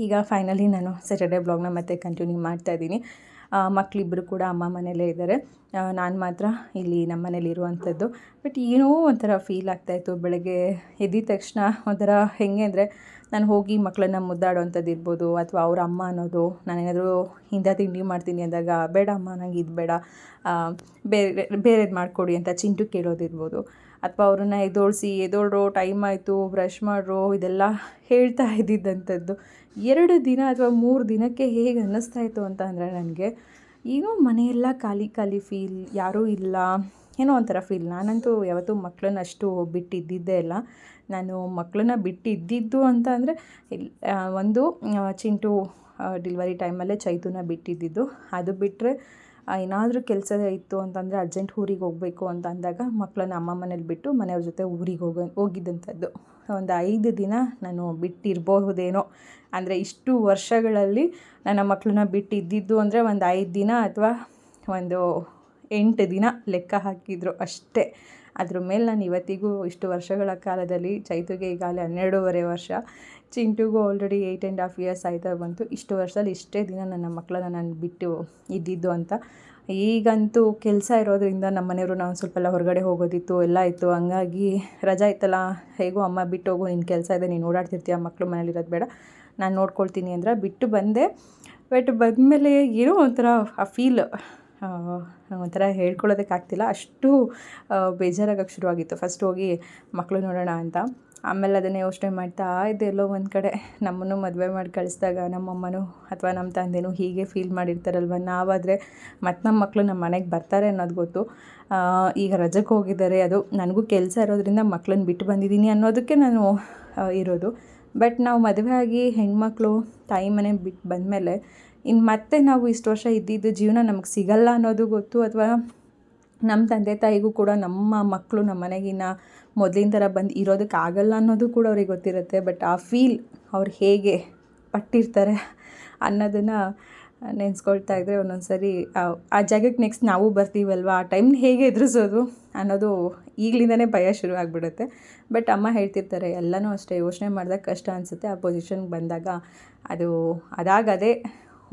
ಈಗ ಫೈನಲಿ ನಾನು ಸ್ಯಾಟರ್ಡೇ ಬ್ಲಾಗ್ನ ಮತ್ತೆ ಕಂಟಿನ್ಯೂ ಮಾಡ್ತಾಯಿದ್ದೀನಿ ಮಕ್ಕಳಿಬ್ಬರು ಕೂಡ ಅಮ್ಮ ಮನೆಯಲ್ಲೇ ಇದ್ದಾರೆ. ನಾನು ಮಾತ್ರ ಇಲ್ಲಿ ನಮ್ಮ ಮನೇಲಿ ಇರುವಂಥದ್ದು. ಬಟ್ ಏನೋ ಒಂಥರ ಫೀಲ್ ಆಗ್ತಾಯಿತ್ತು ಬೆಳಗ್ಗೆ ಎದ್ದಿದ ತಕ್ಷಣ. ಒಂಥರ ಹೇಗೆ ಅಂದರೆ ನಾನು ಹೋಗಿ ಮಕ್ಕಳನ್ನ ಮುದ್ದಾಡೋವಂಥದ್ದು ಇರ್ಬೋದು, ಅಥವಾ ಅವ್ರ ಅಮ್ಮ ಅನ್ನೋದು. ನಾನೇನಾದರೂ ಇಂಥ ತಿಂಡಿ ಮಾಡ್ತೀನಿ ಅಂದಾಗ, ಬೇಡ ಅಮ್ಮ, ನಂಗೆ ಇದು ಬೇಡ. ಬೇರೆ, ಬೇರೆದು ಮಾಡಿಕೊಡಿ ಅಂತ ಚಿಂಟು ಕೇಳೋದಿರ್ಬೋದು. ಅಥವಾ ಅವ್ರನ್ನ ಎದೋಳಿಸಿ, ಎದೋಳ್ರೋ ಟೈಮ್ ಆಯಿತು ಬ್ರಷ್ ಮಾಡ್ರೋ, ಇದೆಲ್ಲ ಹೇಳ್ತಾ ಇದ್ದಿದ್ದಂಥದ್ದು. ಎರಡು ದಿನ ಅಥವಾ ಮೂರು ದಿನಕ್ಕೆ ಹೇಗೆ ಅನ್ನಿಸ್ತಾ ಇತ್ತು ಅಂತ ಅಂದರೆ ನನಗೆ, ಏನೋ ಮನೆಯೆಲ್ಲ ಖಾಲಿ ಖಾಲಿ ಫೀಲ್ ಯಾರೂ ಇಲ್ಲ. ಏನೋ ಒಂಥರ ಫೀಲ್ ನಾನಂತೂ ಯಾವತ್ತೂ ಮಕ್ಕಳನ್ನ ಅಷ್ಟು ಬಿಟ್ಟಿದ್ದಿದ್ದೇ ಇಲ್ಲ. ನಾನು ಮಕ್ಕಳನ್ನ ಬಿಟ್ಟಿದ್ದಿದ್ದು ಅಂತ ಅಂದರೆ ಒಂದು ಚಿಂಟು ಡಿಲ್ವರಿ ಟೈಮಲ್ಲೇ ಚೈತುನ ಬಿಟ್ಟಿದ್ದಿದ್ದು. ಅದು ಬಿಟ್ಟರೆ ಏನಾದರೂ ಕೆಲಸ ಇತ್ತು ಅಂತಂದರೆ ಅರ್ಜೆಂಟ್ ಊರಿಗೆ ಹೋಗಬೇಕು ಅಂತ ಅಂದಾಗ ಮಕ್ಕಳನ್ನ ಅಮ್ಮ ಮನೇಲಿ ಬಿಟ್ಟು ಮನೆಯವ್ರ ಜೊತೆ ಊರಿಗೆ ಹೋಗೋ, ಹೋಗಿದ್ದಂಥದ್ದು. ಒಂದು ಐದು ದಿನ ನಾನು ಬಿಟ್ಟಿರಬಹುದೇನೋ. ಅಂದರೆ ಇಷ್ಟು ವರ್ಷಗಳಲ್ಲಿ ನನ್ನ ಮಕ್ಕಳನ್ನ ಬಿಟ್ಟಿದ್ದಿದ್ದು ಅಂದರೆ ಒಂದು ಐದು ದಿನ ಅಥವಾ ಒಂದು ಎಂಟು ದಿನ ಲೆಕ್ಕ ಹಾಕಿದ್ರು ಅಷ್ಟೇ. ಅದ್ರ ಮೇಲೆ ನಾನು ಇವತ್ತಿಗೂ ಇಷ್ಟು ವರ್ಷಗಳ ಕಾಲದಲ್ಲಿ ಚೈತುಗೆ ಈಗಾಗಲೇ ಹನ್ನೆರಡೂವರೆ ವರ್ಷ, ಚಿಂಟುಗೂ already eight and half years ಆಯ್ತಾ ಬಂತು. ಇಷ್ಟು ವರ್ಷದಲ್ಲಿ ಇಷ್ಟೇ ದಿನ ನನ್ನ ಮಕ್ಕಳನ್ನ ನಾನು ಬಿಟ್ಟು ಇದ್ದಿದ್ದು ಅಂತ. ಈಗಂತೂ ಕೆಲಸ ಇರೋದರಿಂದ ನಮ್ಮ ಮನೆಯವರು ನಾವು ಸ್ವಲ್ಪ ಎಲ್ಲ ಹೊರಗಡೆ ಹೋಗೋದಿತ್ತು, ಎಲ್ಲ ಇತ್ತು. ಹಂಗಾಗಿ ರಜಾ ಇತ್ತಲ್ಲ, ಹೇಗೋ ಅಮ್ಮ ಬಿಟ್ಟು ಹೋಗು ನಿನ್ನ ಕೆಲಸ ಇದೆ, ನೀನು ಓಡಾಡ್ತಿರ್ತೀಯ ಮಕ್ಕಳು ಮನೇಲಿರೋದು ಬೇಡ, ನಾನು ನೋಡ್ಕೊಳ್ತೀನಿ ಅಂದ್ರೆ ಬಿಟ್ಟು ಬಂದೆ. ಬಟ್ ಬಂದಮೇಲೆ ಏನೋ ಒಂಥರ ಆ ಫೀಲ್ ಒಂಥರ ಹೇಳ್ಕೊಳ್ಳೋದಕ್ಕಾಗ್ತಿಲ್ಲ. ಅಷ್ಟು ಬೇಜಾರಾಗಕ್ಕೆ ಶುರುವಾಗಿತ್ತು. ಫಸ್ಟ್ ಹೋಗಿ ಮಕ್ಕಳು ನೋಡೋಣ ಅಂತ. ಆಮೇಲೆ ಅದನ್ನೇ ಯೋಚನೆ ಮಾಡ್ತಾ ಇದ್ದೆ ಎಲ್ಲೋ ಒಂದು ಕಡೆ. ನಮ್ಮನ್ನು ಮದುವೆ ಮಾಡಿ ಕಳಿಸಿದಾಗ ನಮ್ಮಮ್ಮನೂ ಅಥವಾ ನಮ್ಮ ತಂದೆನೂ ಹೀಗೆ ಫೀಲ್ ಮಾಡಿರ್ತಾರಲ್ವ? ನಾವಾದರೆ ಮತ್ತು ನಮ್ಮ ಮಕ್ಕಳು ನಮ್ಮ ಮನೆಗೆ ಬರ್ತಾರೆ ಅನ್ನೋದು ಗೊತ್ತು. ಈಗ ರಜಕ್ಕೆ ಹೋಗಿದ್ದಾರೆ. ಅದು ನನಗೂ ಕೆಲಸ ಇರೋದ್ರಿಂದ ಮಕ್ಕಳನ್ನ ಬಿಟ್ಟು ಬಂದಿದ್ದೀನಿ ಅನ್ನೋದಕ್ಕೆ ನಾನು ಇರೋದು. ಬಟ್ ನಾವು ಮದುವೆ ಆಗಿ ಹೆಣ್ಮಕ್ಳು ತಾಯಿ ಮನೆ ಬಿಟ್ಟು ಬಂದಮೇಲೆ ಇನ್ನು ಮತ್ತೆ ನಾವು ಇಷ್ಟು ವರ್ಷ ಇದ್ದಿದ್ದು ಜೀವನ ನಮಗೆ ಸಿಗಲ್ಲ ಅನ್ನೋದು ಗೊತ್ತು ಅಥವಾ ನಮ್ಮ ತಂದೆ ತಾಯಿಗೂ ಕೂಡ ನಮ್ಮ ಮಕ್ಕಳು ನಮ್ಮ ಮನೆಗಿನ್ನ ಮೊದಲಿನ ಥರ ಬಂದು ಇರೋದಕ್ಕೆ ಆಗಲ್ಲ ಅನ್ನೋದು ಕೂಡ ಅವ್ರಿಗೆ ಗೊತ್ತಿರುತ್ತೆ. ಬಟ್ ಆ ಫೀಲ್ ಅವ್ರು ಹೇಗೆ ಪಟ್ಟಿರ್ತಾರೆ ಅನ್ನೋದನ್ನು ನೆನೆಸ್ಕೊಳ್ತಾ ಇದ್ದರೆ ಒಂದೊಂದು ಸರಿ ಆ ಜಾಗಕ್ಕೆ ನೆಕ್ಸ್ಟ್ ನಾವು ಬರ್ತೀವಲ್ವ? ಆ ಟೈಮ್ನ ಹೇಗೆ ಎದುರಿಸೋದು ಅನ್ನೋದು ಈಗಲಿಂದನೇ ಭಯ ಶುರು ಆಗಿಬಿಡುತ್ತೆ. ಬಟ್ ಅಮ್ಮ ಹೇಳ್ತಿರ್ತಾರೆ, ಎಲ್ಲನೂ ಅಷ್ಟೇ ಯೋಚನೆ ಮಾಡಿದಾಗ ಕಷ್ಟ ಅನಿಸುತ್ತೆ. ಆ ಪೊಸಿಷನ್ಗೆ ಬಂದಾಗ ಅದು ಅದಾಗದೇ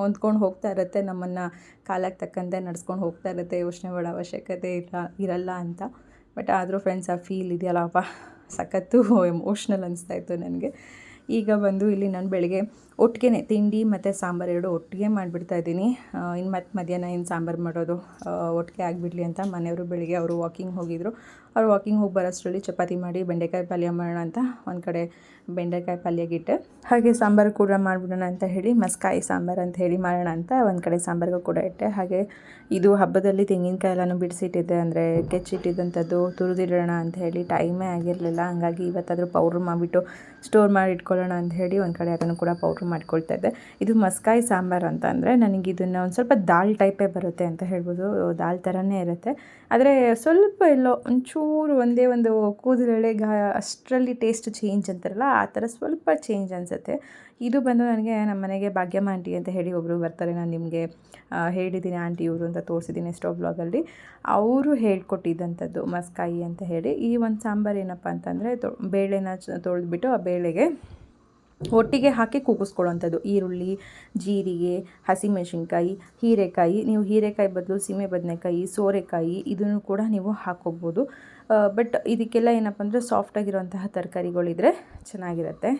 ಹೊಂದ್ಕೊಂಡು ಹೋಗ್ತಾ ಇರುತ್ತೆ, ನಮ್ಮನ್ನು ಕಾಲಕ್ಕೆ ತಕ್ಕಂತೆ ನಡ್ಸ್ಕೊಂಡು ಹೋಗ್ತಾ ಇರುತ್ತೆ ಯೋಚನೆ ಮಾಡೋ ಅವಶ್ಯಕತೆ ಇಲ್ಲ, ಇರಲ್ಲ ಅಂತ. ಬಟ್ ಆದರೂ ಫ್ರೆಂಡ್ಸ್ ಆ ಫೀಲ್ ಇದೆಯಲ್ಲಪ್ಪ ಸಖತ್ತು ಎಮೋಷ್ನಲ್ ಅನಿಸ್ತಾಯಿತ್ತು ನನಗೆ. ಈಗ ಬಂದು ಇಲ್ಲಿ ನಾನು ಬೆಳಗ್ಗೆ ಒಟ್ಟಿಗೆ ತಿಂಡಿ ಮತ್ತು ಸಾಂಬಾರು ಎರಡು ಒಟ್ಟಿಗೆ ಮಾಡಿಬಿಡ್ತಾ ಇದ್ದೀನಿ. ಇನ್ನು ಮತ್ತೆ ಮಧ್ಯಾಹ್ನ ಏನು ಸಾಂಬಾರು ಮಾಡೋದು? ಒಟ್ಟಿಗೆ ಆಗಿಬಿಡ್ಲಿ ಅಂತ ಮನೆಯವರು ಬೆಳಿಗ್ಗೆ ಅವರು ವಾಕಿಂಗ್ ಹೋಗಿದ್ರು. ಅವ್ರು ವಾಕಿಂಗ್ ಹೋಗಿ ಬರೋಷ್ಟರಲ್ಲಿ ಚಪಾತಿ ಮಾಡಿ ಬೆಂಡೆಕಾಯಿ ಪಲ್ಯ ಮಾಡೋಣ ಅಂತ ಒಂದು ಕಡೆ ಬೆಂಡೆಕಾಯಿ ಪಲ್ಯಗಿಟ್ಟೆ ಹಾಗೆ ಸಾಂಬಾರು ಕೂಡ ಮಾಡಿಬಿಡೋಣ ಅಂತ ಹೇಳಿ, ಮಸ್ಕಾಯಿ ಸಾಂಬಾರು ಅಂತ ಹೇಳಿ ಮಾಡೋಣ ಅಂತ ಒಂದು ಕಡೆ ಸಾಂಬಾರಿಗೂ ಕೂಡ ಇಟ್ಟೆ. ಹಾಗೆ ಇದು ಹಬ್ಬದಲ್ಲಿ ತೆಂಗಿನಕಾಯಿ ಎಲ್ಲನೂ ಬಿಡಿಸಿಟ್ಟಿದ್ದೆ, ಅಂದರೆ ಕೆಚ್ಚಿಟ್ಟಿದ್ದಂಥದ್ದು ತುರಿದಿಡೋಣ ಅಂತ ಹೇಳಿ ಟೈಮೇ ಆಗಿರಲಿಲ್ಲ. ಹಾಗಾಗಿ ಇವತ್ತಾದರೂ ಪೌಡ್ರ್ ಮಾಡಿಬಿಟ್ಟು ಸ್ಟೋರ್ ಮಾಡಿ ಇಟ್ಕೊಳ್ಳೋಣ ಅಂತ ಹೇಳಿ ಒಂದು ಕಡೆ ಅದನ್ನು ಕೂಡ ಪೌಡ್ರ್ ಮಾಡ್ಕೊಳ್ತಾ ಇದ್ದೆ. ಇದು ಮಸ್ಕಾಯಿ ಸಾಂಬಾರು ಅಂತ ಅಂದರೆ ನನಗೆ ಇದನ್ನು ಒಂದು ಸ್ವಲ್ಪ ದಾಲ್ ಟೈಪೇ ಬರುತ್ತೆ ಅಂತ ಹೇಳ್ಬೋದು. ದಾಲ್ ಥರನೇ ಇರುತ್ತೆ. ಆದರೆ ಸ್ವಲ್ಪ ಎಲ್ಲೋ ಒಂಚೂರು ಒಂದೇ ಒಂದು ಕೂದಲೆಳೆ ಗಾ ಅಷ್ಟರಲ್ಲಿ ಟೇಸ್ಟ್ ಚೇಂಜ್ ಅಂತಾರಲ್ಲ, ಆ ಥರ ಸ್ವಲ್ಪ ಚೇಂಜ್ ಅನಿಸುತ್ತೆ. ಇದು ಬಂದು ನನಗೆ ನಮ್ಮ ಮನೆಗೆ ಭಾಗ್ಯಮ್ಮ ಆಂಟಿ ಅಂತ ಹೇಳಿ ಒಬ್ಬರು ಬರ್ತಾರೆ. ನಾನು ನಿಮಗೆ ಹೇಳಿದ್ದೀನಿ ಆಂಟಿ ಇವರು ಅಂತ ತೋರಿಸಿದ್ದೀನಿ ಎಷ್ಟೋ ಬ್ಲಾಗಲ್ಲಿ ಅವರು ಹೇಳ್ಕೊಟ್ಟಿದ್ದಂಥದ್ದು ಮಸ್ಕಾಯಿ ಅಂತ ಹೇಳಿ. ಈ ಒಂದು ಸಾಂಬಾರು ಏನಪ್ಪ ಅಂತಂದರೆ, ತೊ, ಬೇಳೆನ ತೊಳೆದ್ಬಿಟ್ಟು ಆ ಬೇಳೆಗೆ ಒಟ್ಟಿಗೆ ಹಾಕಿ ಕೂಗಿಸ್ಕೊಳ್ಳೋವಂಥದ್ದು ಈರುಳ್ಳಿ, ಜೀರಿಗೆ, ಹಸಿಮೆಣಸಿನ್ಕಾಯಿ, ಹೀರೆಕಾಯಿ. ನೀವು ಹೀರೆಕಾಯಿ ಬದಲು ಸೀಮೆ ಬದನೆಕಾಯಿ, ಸೋರೆಕಾಯಿ ಇದನ್ನು ಕೂಡ ನೀವು ಹಾಕ್ಕೋಬೋದು. ಬಟ್ ಇದಕ್ಕೆಲ್ಲ ಏನಪ್ಪ ಅಂದರೆ ಸಾಫ್ಟಾಗಿರುವಂತಹ ತರಕಾರಿಗಳಿದ್ರೆ ಚೆನ್ನಾಗಿರುತ್ತೆ.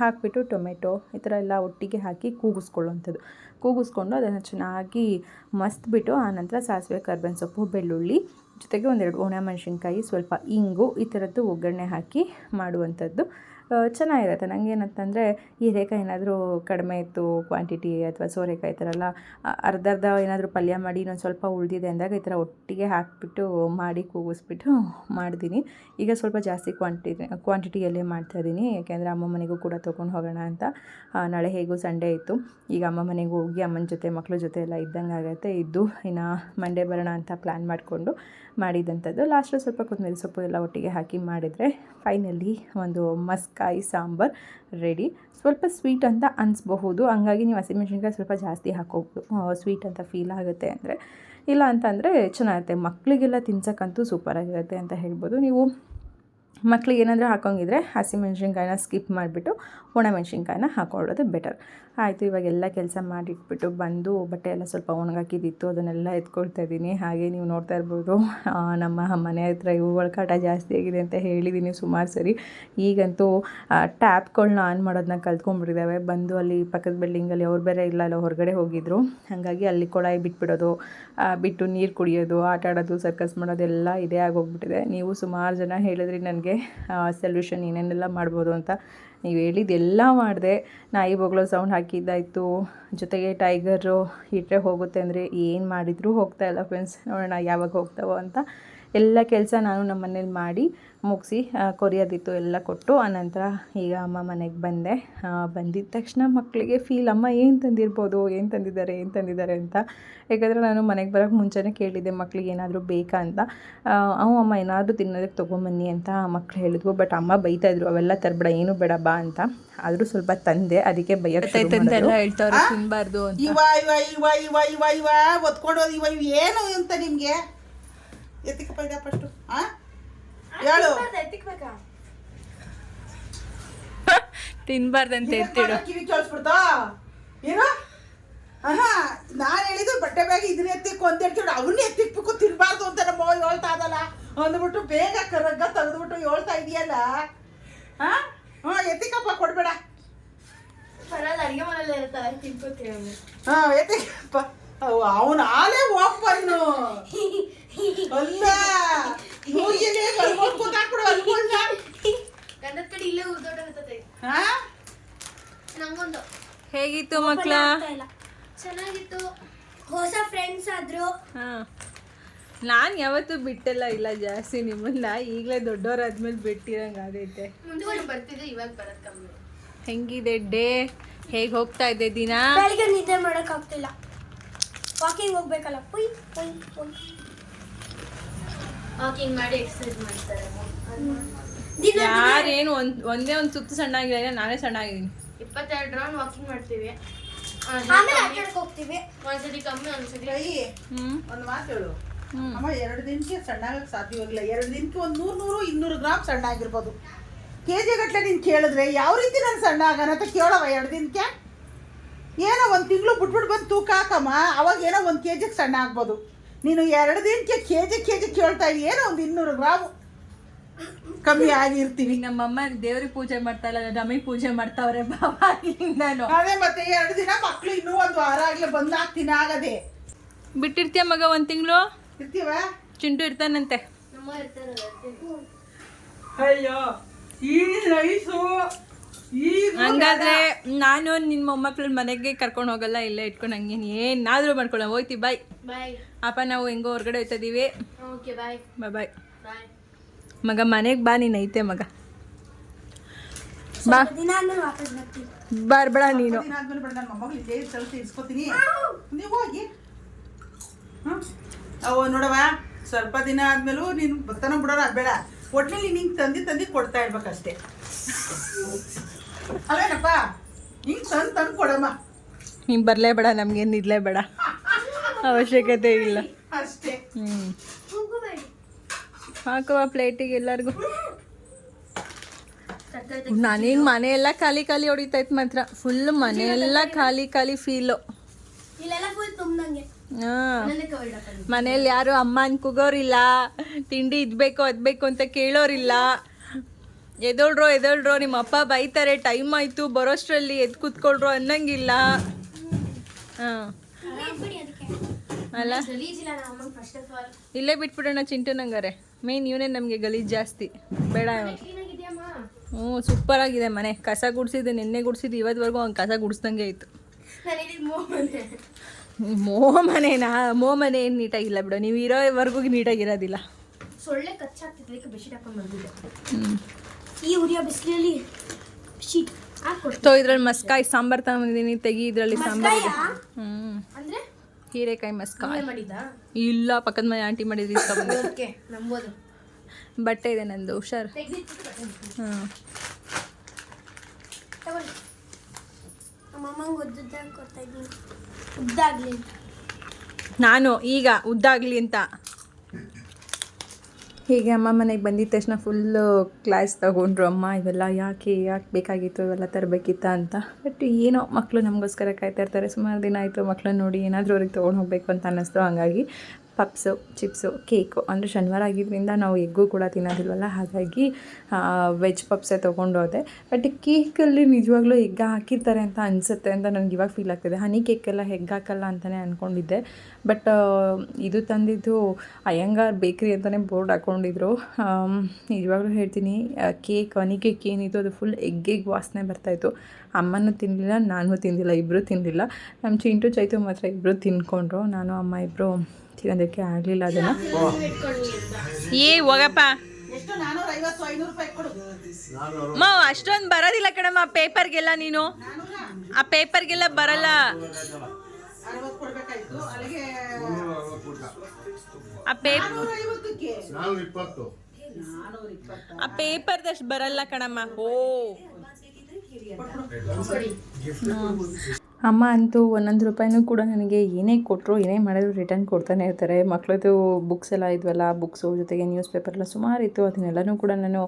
ಹಾಕಿಬಿಟ್ಟು ಟೊಮೆಟೊ ಈ ಥರ ಎಲ್ಲ ಒಟ್ಟಿಗೆ ಹಾಕಿ ಕೂಗಿಸ್ಕೊಳ್ಳುವಂಥದ್ದು. ಕೂಗಿಸ್ಕೊಂಡು ಅದನ್ನು ಚೆನ್ನಾಗಿ ಮಸ್ತ್ಬಿಟ್ಟು ಆನಂತರ ಸಾಸಿವೆ, ಕರ್ಬೇವಿನ ಸೊಪ್ಪು, ಬೆಳ್ಳುಳ್ಳಿ ಜೊತೆಗೆ ಒಂದೆರಡು ಒಣಮೆಣಸಿನ್ಕಾಯಿ ಸ್ವಲ್ಪ ಇಂಗು ಈ ಥರದ್ದು ಒಗ್ಗರಣೆ ಹಾಕಿ ಮಾಡುವಂಥದ್ದು. ಚೆನ್ನಾಗಿರುತ್ತೆ. ನನಗೇನಂತಂದರೆ ಹೀರೆಕಾಯಿ ಏನಾದರೂ ಕಡಿಮೆ ಇತ್ತು ಕ್ವಾಂಟಿಟಿ ಅಥವಾ ಸೋರೆಕಾಯಿ ಈ ಥರ ಎಲ್ಲ ಅರ್ಧ ಅರ್ಧ ಏನಾದರೂ ಪಲ್ಯ ಮಾಡಿ ಇನ್ನೊಂದು ಸ್ವಲ್ಪ ಉಳಿದಿದೆ ಅಂದಾಗ ಈ ಥರ ಒಟ್ಟಿಗೆ ಹಾಕಿಬಿಟ್ಟು ಮಾಡಿ ಕೂಗಿಸ್ಬಿಟ್ಟು [LAUGHS] ಮಾಡಿದ್ದೀನಿ ಈಗ ಸ್ವಲ್ಪ ಜಾಸ್ತಿ ಕ್ವಾಂಟಿಟಿ ಕ್ವಾಂಟಿಟಿಯಲ್ಲೇ ಮಾಡ್ತಾಯಿದ್ದೀನಿ ಯಾಕೆಂದರೆ ಅಮ್ಮ ಮನೆಗೂ ಕೂಡ ತೊಗೊಂಡು ಹೋಗೋಣ ಅಂತ. ನಾಳೆ ಹೇಗೂ ಸಂಡೇ ಇತ್ತು. ಈಗ ಅಮ್ಮ ಮನೆಗೆ ಹೋಗಿ ಅಮ್ಮನ ಜೊತೆ ಮಕ್ಕಳ ಜೊತೆ ಎಲ್ಲ ಇದ್ದಂಗೆ ಆಗುತ್ತೆ. ಇದ್ದು ಇನ್ನು ಮಂಡೇ ಬರೋಣ ಅಂತ ಪ್ಲ್ಯಾನ್ ಮಾಡಿಕೊಂಡು ಮಾಡಿದಂಥದ್ದು. ಲಾಸ್ಟಲ್ಲಿ ಸ್ವಲ್ಪ ಕೊತ್ತಂಬರಿ ಸೊಪ್ಪು ಎಲ್ಲ ಒಟ್ಟಿಗೆ ಹಾಕಿ ಮಾಡಿದರೆ ಫೈನಲಿ ಒಂದು ಮಸ್ಕಾಯಿ ಸಾಂಬಾರು ರೆಡಿ ಸ್ವಲ್ಪ ಸ್ವೀಟ್ ಅಂತ ಅನಿಸ್ಬಹುದು. ಹಂಗಾಗಿ ನೀವು ಹಸಿಮೆಣ್ಸಿನ್ಕಾಯಿ ಸ್ವಲ್ಪ ಜಾಸ್ತಿ ಹಾಕೋಬೋದು ಸ್ವೀಟ್ ಅಂತ ಫೀಲ್ ಆಗುತ್ತೆ ಅಂದರೆ. ಇಲ್ಲ ಅಂತಂದರೆ ಚೆನ್ನಾಗಿರುತ್ತೆ. ಮಕ್ಕಳಿಗೆಲ್ಲ ತಿನ್ಸೋಕ್ಕಂತೂ ಸೂಪರಾಗಿರುತ್ತೆ ಅಂತ ಹೇಳ್ಬೋದು. ನೀವು ಮಕ್ಳಿಗೆ ಏನಾದರೂ ಹಾಕೋಂಗಿದ್ರೆ ಹಸಿಮೆಣ್ಸಿನ್ಕಾಯಿನ ಸ್ಕಿಪ್ ಮಾಡಿಬಿಟ್ಟು ಒಣಮೆಣ್ಸಿನ್ಕಾಯಿನ ಹಾಕೊಳ್ಳೋದು ಬೆಟರ್ ಆಯಿತು ಇವಾಗ ಎಲ್ಲ ಕೆಲಸ ಮಾಡಿಟ್ಬಿಟ್ಟು ಬಂದು ಬಟ್ಟೆ ಎಲ್ಲ ಸ್ವಲ್ಪ ಒಣಗಾಕಿದ್ದಿತ್ತು ಅದನ್ನೆಲ್ಲ ಎತ್ಕೊಳ್ತಾ ಇದ್ದೀನಿ. ಹಾಗೆ ನೀವು ನೋಡ್ತಾ ಇರ್ಬೋದು ನಮ್ಮ ಮನೆ ಹತ್ರ ಇವುಗಳ ಕಾಟ ಜಾಸ್ತಿ ಆಗಿದೆ ಅಂತ ಹೇಳಿದ್ದೀನಿ ಸುಮಾರು ಸರಿ. ಈಗಂತೂ ಟ್ಯಾಪ್ಗಳನ್ನ ಆನ್ ಮಾಡೋದನ್ನ ಕಲ್ತ್ಕೊಂಡ್ಬಿಟ್ಟಿದ್ದಾವೆ. ಬಂದು ಅಲ್ಲಿ ಪಕ್ಕದ ಬಿಲ್ಡಿಂಗಲ್ಲಿ ಅವ್ರು ಬೇರೆ ಇಲ್ಲ ಅಲ್ಲ, ಹೊರಗಡೆ ಹೋಗಿದ್ರು. ಹಾಗಾಗಿ ಅಲ್ಲಿ ಕೊಳಾಯಿ ಬಿಟ್ಬಿಡೋದು ಬಿಟ್ಟು ನೀರು ಕುಡಿಯೋದು ಆಟ ಆಡೋದು ಸರ್ಕಸ್ ಮಾಡೋದೆಲ್ಲ ಇದೇ ಆಗೋಗ್ಬಿಟ್ಟಿದೆ. ನೀವು ಸುಮಾರು ಜನ ಹೇಳಿದ್ರಿ ನನಗೆ ಸೊಲ್ಯೂಷನ್ ಏನೇನೆಲ್ಲ ಮಾಡ್ಬೋದು ಅಂತ ನೀವು ಹೇಳಿದ್ದೆಲ್ಲ ಮಾಡಿದೆ. ನಾಯಿ ಬೊಗಳೋ ಸೌಂಡ್ ಹಾಕಿದ್ದಾಯಿತು. ಜೊತೆಗೆ ಟೈಗರು ಇಟ್ಟರೆ ಹೋಗುತ್ತೆ ಅಂದರೆ ಏನು ಮಾಡಿದರೂ ಹೋಗ್ತಾ ಇಲ್ಲ ಫ್ರೆಂಡ್ಸ್ ನೋಡೋಣ ಯಾವಾಗ ಹೋಗ್ತಾವೋ ಅಂತ. ಎಲ್ಲ ಕೆಲಸ ನಾನು ನಮ್ಮ ಮನೇಲಿ ಮಾಡಿ ಮುಗಿಸಿ ಕೊರಿಯೋದಿತ್ತು ಎಲ್ಲ ಕೊಟ್ಟು ಆನಂತರ ಈಗ ಅಮ್ಮ ಮನೆಗೆ ಬಂದೆ. ಬಂದಿದ್ದ ತಕ್ಷಣ ಮಕ್ಕಳಿಗೆ ಫೀಲ್ ಅಮ್ಮ ಏನು ತಂದಿರ್ಬೋದು? ಏನು ತಂದಿದ್ದಾರೆ? ಏನು ತಂದಿದ್ದಾರೆ? ಅಂತ. ಯಾಕಂದರೆ ನಾನು ಮನೆಗೆ ಬರೋಕ್ಕೆ ಮುಂಚೆನೇ ಕೇಳಿದ್ದೆ ಮಕ್ಳಿಗೆ ಏನಾದರೂ ಬೇಕಾ? ಅಂತ. ಅವು ಅಮ್ಮ ಏನಾದರೂ ತಿನ್ನೋದಕ್ಕೆ ತೊಗೊಂಬನ್ನಿ ಅಂತ ಮಕ್ಳು ಹೇಳಿದ್ವು ಬಟ್ ಅಮ್ಮ ಬೈತಾಯಿದ್ರು ಅವೆಲ್ಲ ತರಬೇಡ ಏನು ಬೇಡ ಬಾ ಅಂತ. ಆದರೂ ಸ್ವಲ್ಪ ತಂದೆ ಅದಕ್ಕೆ ಬೈಯೋಕ್ಕೆ ಹೇಳ್ತಾವ್ರೆ ತಿನ್ನಬಾರ್ದು ಅಂತ. ಇವ ಇವ ಇವ ಇವ ಇವ ಇವ ಒತ್ಕೊಂಡೋದು ಇವ ಇವ ಏನು ಅಂತ ನಿಮ್ಗೆ? ಎತ್ತಿಕಪ್ಪ ಇದ ಫಸ್ಟು ಆ ಹೇಳು. ತಿನ್ಬಾರ್ದಂತ [LAUGHS] ಎತ್ತಿಡು. ಕಿವಿ ಕೇಳಿಸ್ಬಿಡ್ತಾ? ಏನು? ಆಹಾ ನಾನು ಹೇಳಿದ್ದು ಬಟ್ಟೆ ಬ್ಯಾಗ್ ಇದನ್ನ ಎತ್ತಿಕ್ಕು ಅಂತ ಹೇಳ್ತಿಡು ಅವನ್ನ ಎತ್ತಿಕ್ಬೇಕು ತಿನ್ಬಾರ್ದು ಅಂತ ನಮ್ಮ ಹೇಳ್ತಾ ಇದಲ್ಲ ಅಂದ್ಬಿಟ್ಟು ಬೇಗ ಕರಗ್ಗ ತೆಗೆದ್ಬಿಟ್ಟು ಹೇಳ್ತಾ ಇದೆಯಲ್ಲ. ಹಾ ಹಾ ಎತ್ತಿಕಪ್ಪ ಕೊಡ್ಬೇಡ. ಅಡಿಗೆ ಮನೇಲಿ ಇರ್ತಾರೆ ತಿನ್ಕೋತೀವಿ ಹಾ ಎತ್ತಿಕಪ್ಪ. ಅವನ ಆಲೇ ಹೋಗ್ಬನ್ನು ಅಲ್ಲ ಮೂಗಿಗೆ ಕಲ್ಗೊಂಡ್ ಕೂತಾಕ್ಬಿಡು ಅಲ್ಗೊಂಡ ಗಂಧದ ಕಡೆ ಇಲ್ಲೇ ಉರ್ದೋಟಾಗತ್ತೆ ಹಾ? ನಂಗೊಂದು. ಹೇಗಿತ್ತು ಮಕ್ಕಳ ಚೆನ್ನಾಗಿತ್ತು. ಹೊಸ ಫ್ರೆಂಡ್ಸ್ ಆದ್ರು. ಹಾಂ. ನಾನು ಯಾವತ್ತೂ ಬಿಟ್ಟಲ್ಲ ಇಲ್ಲ ಜಾಸ್ತಿ ನಿಮ್ಮನ್ನ. ಈಗಲೇ ದೊಡ್ಡವರಾದ್ಮೇಲೆ ಬಿಟ್ಟಿರಂಗೆ ಆಗೈತೆ. ಮುಂದೆ ಇವಾಗ ಹೆಂಗಿದೆ ಡೇ? ಹೇಗೆ ಹೋಗ್ತಾ ಇದೆ ದಿನ? ಬೆಳಿಗ್ಗೆ ನಿದ್ದೆ ಮಾಡಕ್ ಆಗ್ತಿಲ್ಲ. ವಾಕಿಂಗ್ ಹೋಗ್ಬೇಕಲ್ಲ. ಪುಯ್ ಪುಯ್ ಪುಯ್. ವಾಕಿಂಗ್ ಮಾಡಿ ಎಕ್ಸರ್ಸೈಸ್ ಮಾಡ್ತಾರೆ. ದಿನ ಯಾರೇನು ಒಂದ್ ಒಂದೇ ಒಂದು ಸುತ್ತು ಸಣ್ಣ ಆಗಿಲ್ಲ ನಾನೇ ಸಣ್ಣ ಆಗಿದ್ದೀನಿ ಇಪ್ಪತ್ತೆರಡು ರೌಂಡ್ ವಾಕಿಂಗ್ ಮಾಡ್ತೀವಿ. ಆಮೇಲೆ ಆಟ ಆಡಕ್ ಹೋಗ್ತೀವಿ. ಒಂದ್ಸತಿ ಕಮ್ಮಿ ಒಂದ್ಸತಿ ಹ್ಞೂ ಒಂದು ಮಾತು ಹೇಳು. ಹ್ಞೂ ಅಮ್ಮ ಎರಡು ದಿನಕ್ಕೆ ಸಣ್ಣ ಆಗಕ್ಕೆ ಸಾಧ್ಯವಾಗಿಲ್ಲ ಎರಡು ದಿನಕ್ಕೆ ಒಂದು ನೂರು ನೂರು ಇನ್ನೂರು ಗ್ರಾಮ್ ಸಣ್ಣ ಆಗಿರ್ಬೋದು ಕೆ ಜಿ ಗಟ್ಟಲೆ ನೀನು ಕೇಳಿದ್ರೆ ಯಾವ ರೀತಿ ನಾನು ಸಣ್ಣ ಆಗೋಣ ಅಂತ ಕೇಳವ ಎರಡು ದಿನಕ್ಕೆ? ಏನೋ ಒಂದು ತಿಂಗಳು ಬಿಟ್ಬಿಟ್ಟು ಬಂದು ತೂಕ ಹಾಕಮ್ಮ. ಅವಾಗ ಏನೋ ಒಂದು ಕೆ ಜಿಗೆ ಸಣ್ಣ ಆಗ್ಬೋದು ನೀನು ಎರಡು ದಿನಕ್ಕೆ ಕೆ ಜಿ ಕೆ ಜಿ ಕೇಳ್ತಾ ಏನೋ ಒಂದು ಇನ್ನೂರು ಗ್ರಾಮು. ಕಮ್ಮಿ ಆಗಿರ್ತೀವಿ. ನಮ್ಮ ನಮ್ಮಮ್ಮ ದೇವ್ರಿಗೆ ಪೂಜೆ ಮಾಡ್ತಾ ಇಲ್ಲ ನಮಗೆ ಪೂಜೆ ಮಾಡ್ತಾವ್ರೆ ನಾನು ಅದೇ ಮತ್ತೆ ಎರಡು ದಿನ ಮಕ್ಳು ಇನ್ನೂ ಒಂದು ವಾರ ಆಗ್ಲಿ ಬಂದಾಗ್ತೀನಿ ಆಗದೆ. ಬಿಟ್ಟಿರ್ತೀಯ ಮಗ ಒಂದು ತಿಂಗಳು? ಇರ್ತೀವ? ಚಿಂಟು ಇರ್ತಾನಂತೆ. ನಮ್ಮ ಅಯ್ಯೋ ಈ ರೈಸು ಹಂಗಾದ್ರೆ ನಾನು ನಿನ್ನ ಮೊಮ್ಮಕ್ಳ ಮನೆಗೆ ಕರ್ಕೊಂಡು ಹೋಗಲ್ಲ ಇಲ್ಲೇ ಇಟ್ಕೊಂಡು ಹಂಗೇನು ಏನಾದರೂ ಮಾಡ್ಕೊಳ್ಳೋ ಹೋಯ್ತಿ ಬಾಯ್ ಬಾಯ್ ಅಪ್ಪ ನಾವು ಹೆಂಗೋ ಹೊರಗಡೆ ಹೋಯ್ತಾ ಇದೀವಿ. ಓಕೆ ಬಾಯ್ ಬಾಯ್ ಬಾಯ್ ಬಾಯ್ ಮಗ ಮನೆಗೆ ಬಾ ನೀನು ಐತೆ ಮಗ. ಬಾ. ಬರ್ಬೇಡ ನೀನು? ಅವು ನೋಡವ ಸ್ವಲ್ಪ ದಿನ ಆದ್ಮೇಲೂ ನೀನು ಬರ್ತಾನ ಬಿಡೋಣ ಬೇಡ. ಒಟ್ನಲ್ಲಿ ನಿಂಗೆ ತಂದು ತಂದು ಕೊಡ್ತಾ ಇರ್ಬೇಕಷ್ಟೇ. ಅಲ್ಲೇನಪ್ಪ ಹಿಂಗೆ ತಂದು ತಂದು ಕೊಡಮ್ಮ. ನೀನು ಬರಲೇ ಬೇಡ ನಮ್ಗೇನು ಇರಲೇ ಬೇಡ. ಅವಶ್ಯಕತೆ ಇಲ್ಲ. ಅಷ್ಟೇ. ಹಾಕುವ ಪ್ಲೇಟಿಗೆ ಎಲ್ಲರಿಗೂ. ನನಗೆ ಮನೆ ಎಲ್ಲ ಖಾಲಿ ಖಾಲಿ ಹೊಡಿತೈತ್ ಮಾತ್ರ. ಫುಲ್ ಮನೆ ಎಲ್ಲ ಖಾಲಿ ಖಾಲಿ ಫೀಲು ಮನೇಲಿ ಯಾರು ಅಮ್ಮ ಅನ್ ಕೂಗೋರಿಲ್ಲ ತಿಂಡಿ ಇದ್ಬೇಕು ಅದ್ಬೇಕು ಅಂತ ಕೇಳೋರಿಲ್ಲ. ಎದೋಳ್ರೋ ಎದೋಳ್ರೋ ನಿಮ್ಮ ಅಪ್ಪ ಬೈತಾರೆ ಟೈಮ್ ಆಯ್ತು ಬರೋಷ್ಟ್ರಲ್ಲಿ ಎದ್ ಕೂತ್ಕೊಳ್ರೋ ಅನ್ನಂಗಿಲ್ಲ. ಹಾಂ. ಅಲ್ಲ? ಇಲ್ಲೇ ಬಿಟ್ಬಿಡೋಣ ಚಿಂಟು ನಂಗಾರೆ. ಮೇನ್ ಇವನೇ ನಮಗೆ ಗಲೀಜು ಜಾಸ್ತಿ. ಬೇಡ ಹ್ಞೂ ಸೂಪರ್ ಆಗಿದೆ ಮನೆ. ಕಸ ಗುಡಿಸಿದ್ದೆ ನಿನ್ನೆ ಗುಡಿಸಿದ್ದು ಇವತ್ತುವರೆಗೂ ಅವ್ನು ಕಸ ಗುಡಿಸ್ದಂಗೆ ಇತ್ತು ಮೋ ಮನೆನಾ? ಮೋ ಮನೆ ಏನು ನೀಟಾಗಿಲ್ಲ ಬಿಡು. ನೀವು ಇರೋವರೆಗೂ ನೀಟಾಗಿರೋದಿಲ್ಲ. ಸೊಳ್ಳೆ ಕಚ್ಚಾಕ್ತಿದ್ರೆ ಬೆಡ್ಶೀಟ್ ಹಾಕೊಂಡು ಬಂದಿದ್ದೆ. ಹ್ಞೂ ಈ ಉರಿಯ ಬಿಸಿಲಲ್ಲಿ ಇದ್ರಲ್ಲಿ ಮಸ್ಕಾಯಿ ಸಾಂಬಾರು ತಗೊಂಡಿದ್ದೀನಿ ತೆಗಿ ಇದರಲ್ಲಿ ಸಾಂಬಾರು ಹ್ಞೂ ಅಂದ್ರೆ? ಹೀರೆಕಾಯಿ ಮಾಡಿದ್ದಾ? ಇಲ್ಲ ಪಕ್ಕದ ಮನೆ ಆಂಟಿ ಮಾಡಿದ್ರಿ ಬಟ್ಟೆ ಇದೆ ನಂದು ಹುಷಾರು. ಹ್ಞೂ ಹಾಂ ನಾನು ಈಗ ಉದ್ದಾಗ್ಲಿ ಅಂತ. ಹೀಗೆ ಅಮ್ಮ ಮನೆಗೆ ಬಂದಿದ್ದ ತಕ್ಷಣ ಫುಲ್ಲು ಕ್ಲಾಸ್ ತಗೊಂಡ್ರು. ಅಮ್ಮ, ಇವೆಲ್ಲ ಯಾಕೆ ಯಾಕೆ ಬೇಕಾಗಿತ್ತು, ಇವೆಲ್ಲ ತರಬೇಕಿತ್ತ ಅಂತ. ಬಟ್ ಏನೋ ಮಕ್ಕಳು ನಮಗೋಸ್ಕರ ಕಾಯ್ತಾ ಇರ್ತಾರೆ. ಸುಮಾರು ದಿನ ಆಯಿತು ಮಕ್ಕಳನ್ನ ನೋಡಿ ಏನಾದರೂ ಅವ್ರಿಗೆ ತೊಗೊಂಡು ಹೋಗಬೇಕು ಅಂತ ಅನ್ನಿಸ್ತು. ಹಾಗಾಗಿ ಪಪ್ಸು ಚಿಪ್ಸು ಕೇಕು ಅಂದರೆ ಶನಿವಾರ ಆಗಿದ್ದರಿಂದ ನಾವು ಎಗ್ಗು ಕೂಡ ತಿನ್ನೋದಿಲ್ವಲ್ಲ? ಹಾಗಾಗಿ ವೆಜ್ ಪಪ್ಸೇ ತೊಗೊಂಡು ಹೋದೆ. ಬಟ್ ಕೇಕಲ್ಲಿ ನಿಜವಾಗ್ಲೂ ಎಗ್ ಹಾಕಿರ್ತಾರೆ ಅಂತ ಅನಿಸುತ್ತೆ ಅಂತ ನನಗೆ ಇವಾಗ ಫೀಲ್ ಆಗ್ತಿದೆ. ಹನಿ ಕೇಕೆಲ್ಲ ಹೆಗ್ಗಾಕಲ್ಲ ಅಂತಲೇ ಅಂದ್ಕೊಂಡಿದ್ದೆ ಬಟ್ ಇದು ತಂದಿದ್ದು ಅಯ್ಯಂಗಾರ್ ಬೇಕ್ರಿ ಅಂತಲೇ ಬೋರ್ಡ್ ಹಾಕ್ಕೊಂಡಿದ್ರು ನಿಜವಾಗ್ಲೂ ಹೇಳ್ತೀನಿ ಕೇಕ್ ಒನಿ ಕೇಕ್ ಏನಿತ್ತು ಅದು ಫುಲ್ ಎಗ್ಗೆಗ್ ವಾಸನೆ ಬರ್ತಾಯಿತ್ತು ಅಮ್ಮನೂ ತಿನ್ನಲಿಲ್ಲ ನಾನು ತಿಂದಿಲ್ಲ ಇಬ್ಬರೂ ತಿನ್ನಲಿಲ್ಲ ನಮ್ಮ ಚಿಂಟು ಚೈತು ಮಾತ್ರ ಇಬ್ಬರು ತಿನ್ಕೊಂಡ್ರು. ನಾನು ಅಮ್ಮ ಇಬ್ಬರು ತಿನ್ನೋದಕ್ಕೆ ಆಗಲಿಲ್ಲ ಅದನ್ನು. ಏ ಹೋಗಪ್ಪ. ಅಷ್ಟೊಂದು ಬರೋದಿಲ್ಲ ಕಣಮ್ಮ ಪೇಪರ್ಗೆಲ್ಲ ನೀನು. ಆ ಪೇಪರ್ಗೆಲ್ಲ ಬರಲ್ಲ. ಅರವತ್ತು ಕೊಡ್ಬೇಕಾಯ್ತು. ಅಲ್ಲಿಗೆ ಆ ಪೇಪರ್ ನಾನು ಇಪ್ಪತ್ತು. ಆ ಪೇಪರ್ದಷ್ಟು ಬರಲ್ಲ ಕಣಮ್ಮ. ಓ ಅಮ್ಮ ಅಂತೂ ಒಂದೊಂದು ರೂಪಾಯಿನೂ ಕೂಡ ನನಗೆ ಏನೇ ಕೊಟ್ಟರು ಏನೇ ಮಾಡಿದ್ರು ರಿಟರ್ನ್ ಕೊಡ್ತಾನೆ ಇರ್ತಾರೆ. ಮಕ್ಕಳದು ಬುಕ್ಸ್ ಎಲ್ಲ ಇದ್ವಲ್ಲ ಬುಕ್ಸು ಜೊತೆಗೆ ನ್ಯೂಸ್ ಪೇಪರ್ ಎಲ್ಲ ಸುಮಾರು ಇತ್ತು. ಅದನ್ನೆಲ್ಲನೂ ಕೂಡ ನಾನು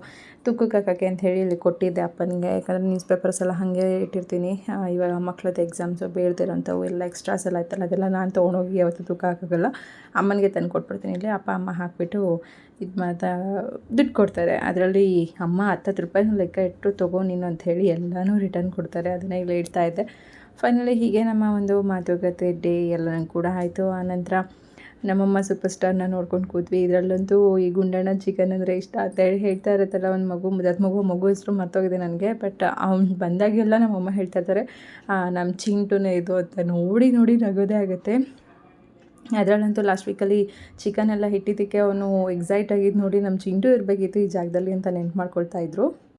ತುಕ್ಕಕ್ಕೆ ಹಾಕೋಕ್ಕೆ ಅಂತ ಹೇಳಿ ಇಲ್ಲಿ ಕೊಟ್ಟಿದ್ದೆ ಅಪ್ಪನಿಗೆ. ಯಾಕಂದರೆ ನ್ಯೂಸ್ ಪೇಪರ್ಸ್ ಎಲ್ಲ ಹಾಗೆ ಇಟ್ಟಿರ್ತೀನಿ. ಇವಾಗ ಮಕ್ಕಳದ್ದು ಎಕ್ಸಾಮ್ಸು ಬೇಳ್ದಿರೋಂಥವು ಎಲ್ಲ ಎಕ್ಸ್ಟ್ರಾಸ್ ಎಲ್ಲ ಇತ್ತಲ್ಲ ಅದೆಲ್ಲ ನಾನು ತೊಗೊಂಡೋಗಿ ಅವತ್ತು ತುಕ್ಕ ಅಮ್ಮನಿಗೆ ತಂದು ಕೊಟ್ಬಿಡ್ತೀನಿ. ಇಲ್ಲಿ ಅಪ್ಪ, ಅಮ್ಮ ಹಾಕಿಬಿಟ್ಟು ಇದು ಮಾತಾ ದುಡ್ಡು ಕೊಡ್ತಾರೆ. ಅದರಲ್ಲಿ ಅಮ್ಮ ಹತ್ತತ್ತು ರೂಪಾಯಿನೂ ಲೆಕ್ಕ ಇಟ್ಟು ತೊಗೊ ನೀನು ಅಂತ ಹೇಳಿ ಎಲ್ಲನೂ ರಿಟರ್ನ್ ಕೊಡ್ತಾರೆ. ಅದನ್ನೇ ಇಲ್ಲಿ ಇಡ್ತಾ ಇದ್ದೆ. ಫೈನಲಿ ಹೀಗೆ ನಮ್ಮ ಒಂದು ಮಾತುಕತೆ ಡೇ ಎಲ್ಲನೂ ಕೂಡ ಆಯಿತು. ಆನಂತರ ನಮ್ಮಮ್ಮ ಸೂಪರ್ ಸ್ಟಾರ್ನ ನೋಡ್ಕೊಂಡು ಕೂತ್ವಿ ಇದರಲ್ಲಂತೂ ಈ ಗುಂಡಣ್ಣ ಚಿಕನ್ ಅಂದರೆ ಇಷ್ಟ ಅಂತ ಹೇಳಿ ಹೇಳ್ತಾ ಇರುತ್ತಲ್ಲ, ಒಂದು ಮಗು, ಮುದತ್ ಮಗು ಮಗು ಹೆಸರು ಮರ್ತೋಗಿದೆ ನನಗೆ. ಬಟ್ ಅವ್ನು ಬಂದಾಗೆಲ್ಲ ನಮ್ಮಮ್ಮ ಹೇಳ್ತಾ ಇರ್ತಾರೆ. ನಮ್ಮ ಚಿಂಟುನೇ ಇದು ಅಂತ ನೋಡಿ ನೋಡಿ ನಗೋದೇ ಆಗುತ್ತೆ. ಅದರಲ್ಲಂತೂ ಲಾಸ್ಟ್ ವೀಕಲ್ಲಿ ಚಿಕನ್ ಎಲ್ಲ ಇಟ್ಟಿದ್ದಕ್ಕೆ ಅವನು ಎಕ್ಸೈಟ್ ಆಗಿದ್ದು ನೋಡಿ ನಮ್ಮ ಚಿಂಟು ಇರಬೇಕಿತ್ತು ಈ ಜಾಗದಲ್ಲಿ ಅಂತ ನೆನ್ಪು ಮಾಡ್ಕೊಳ್ತಾ ಇದ್ರು.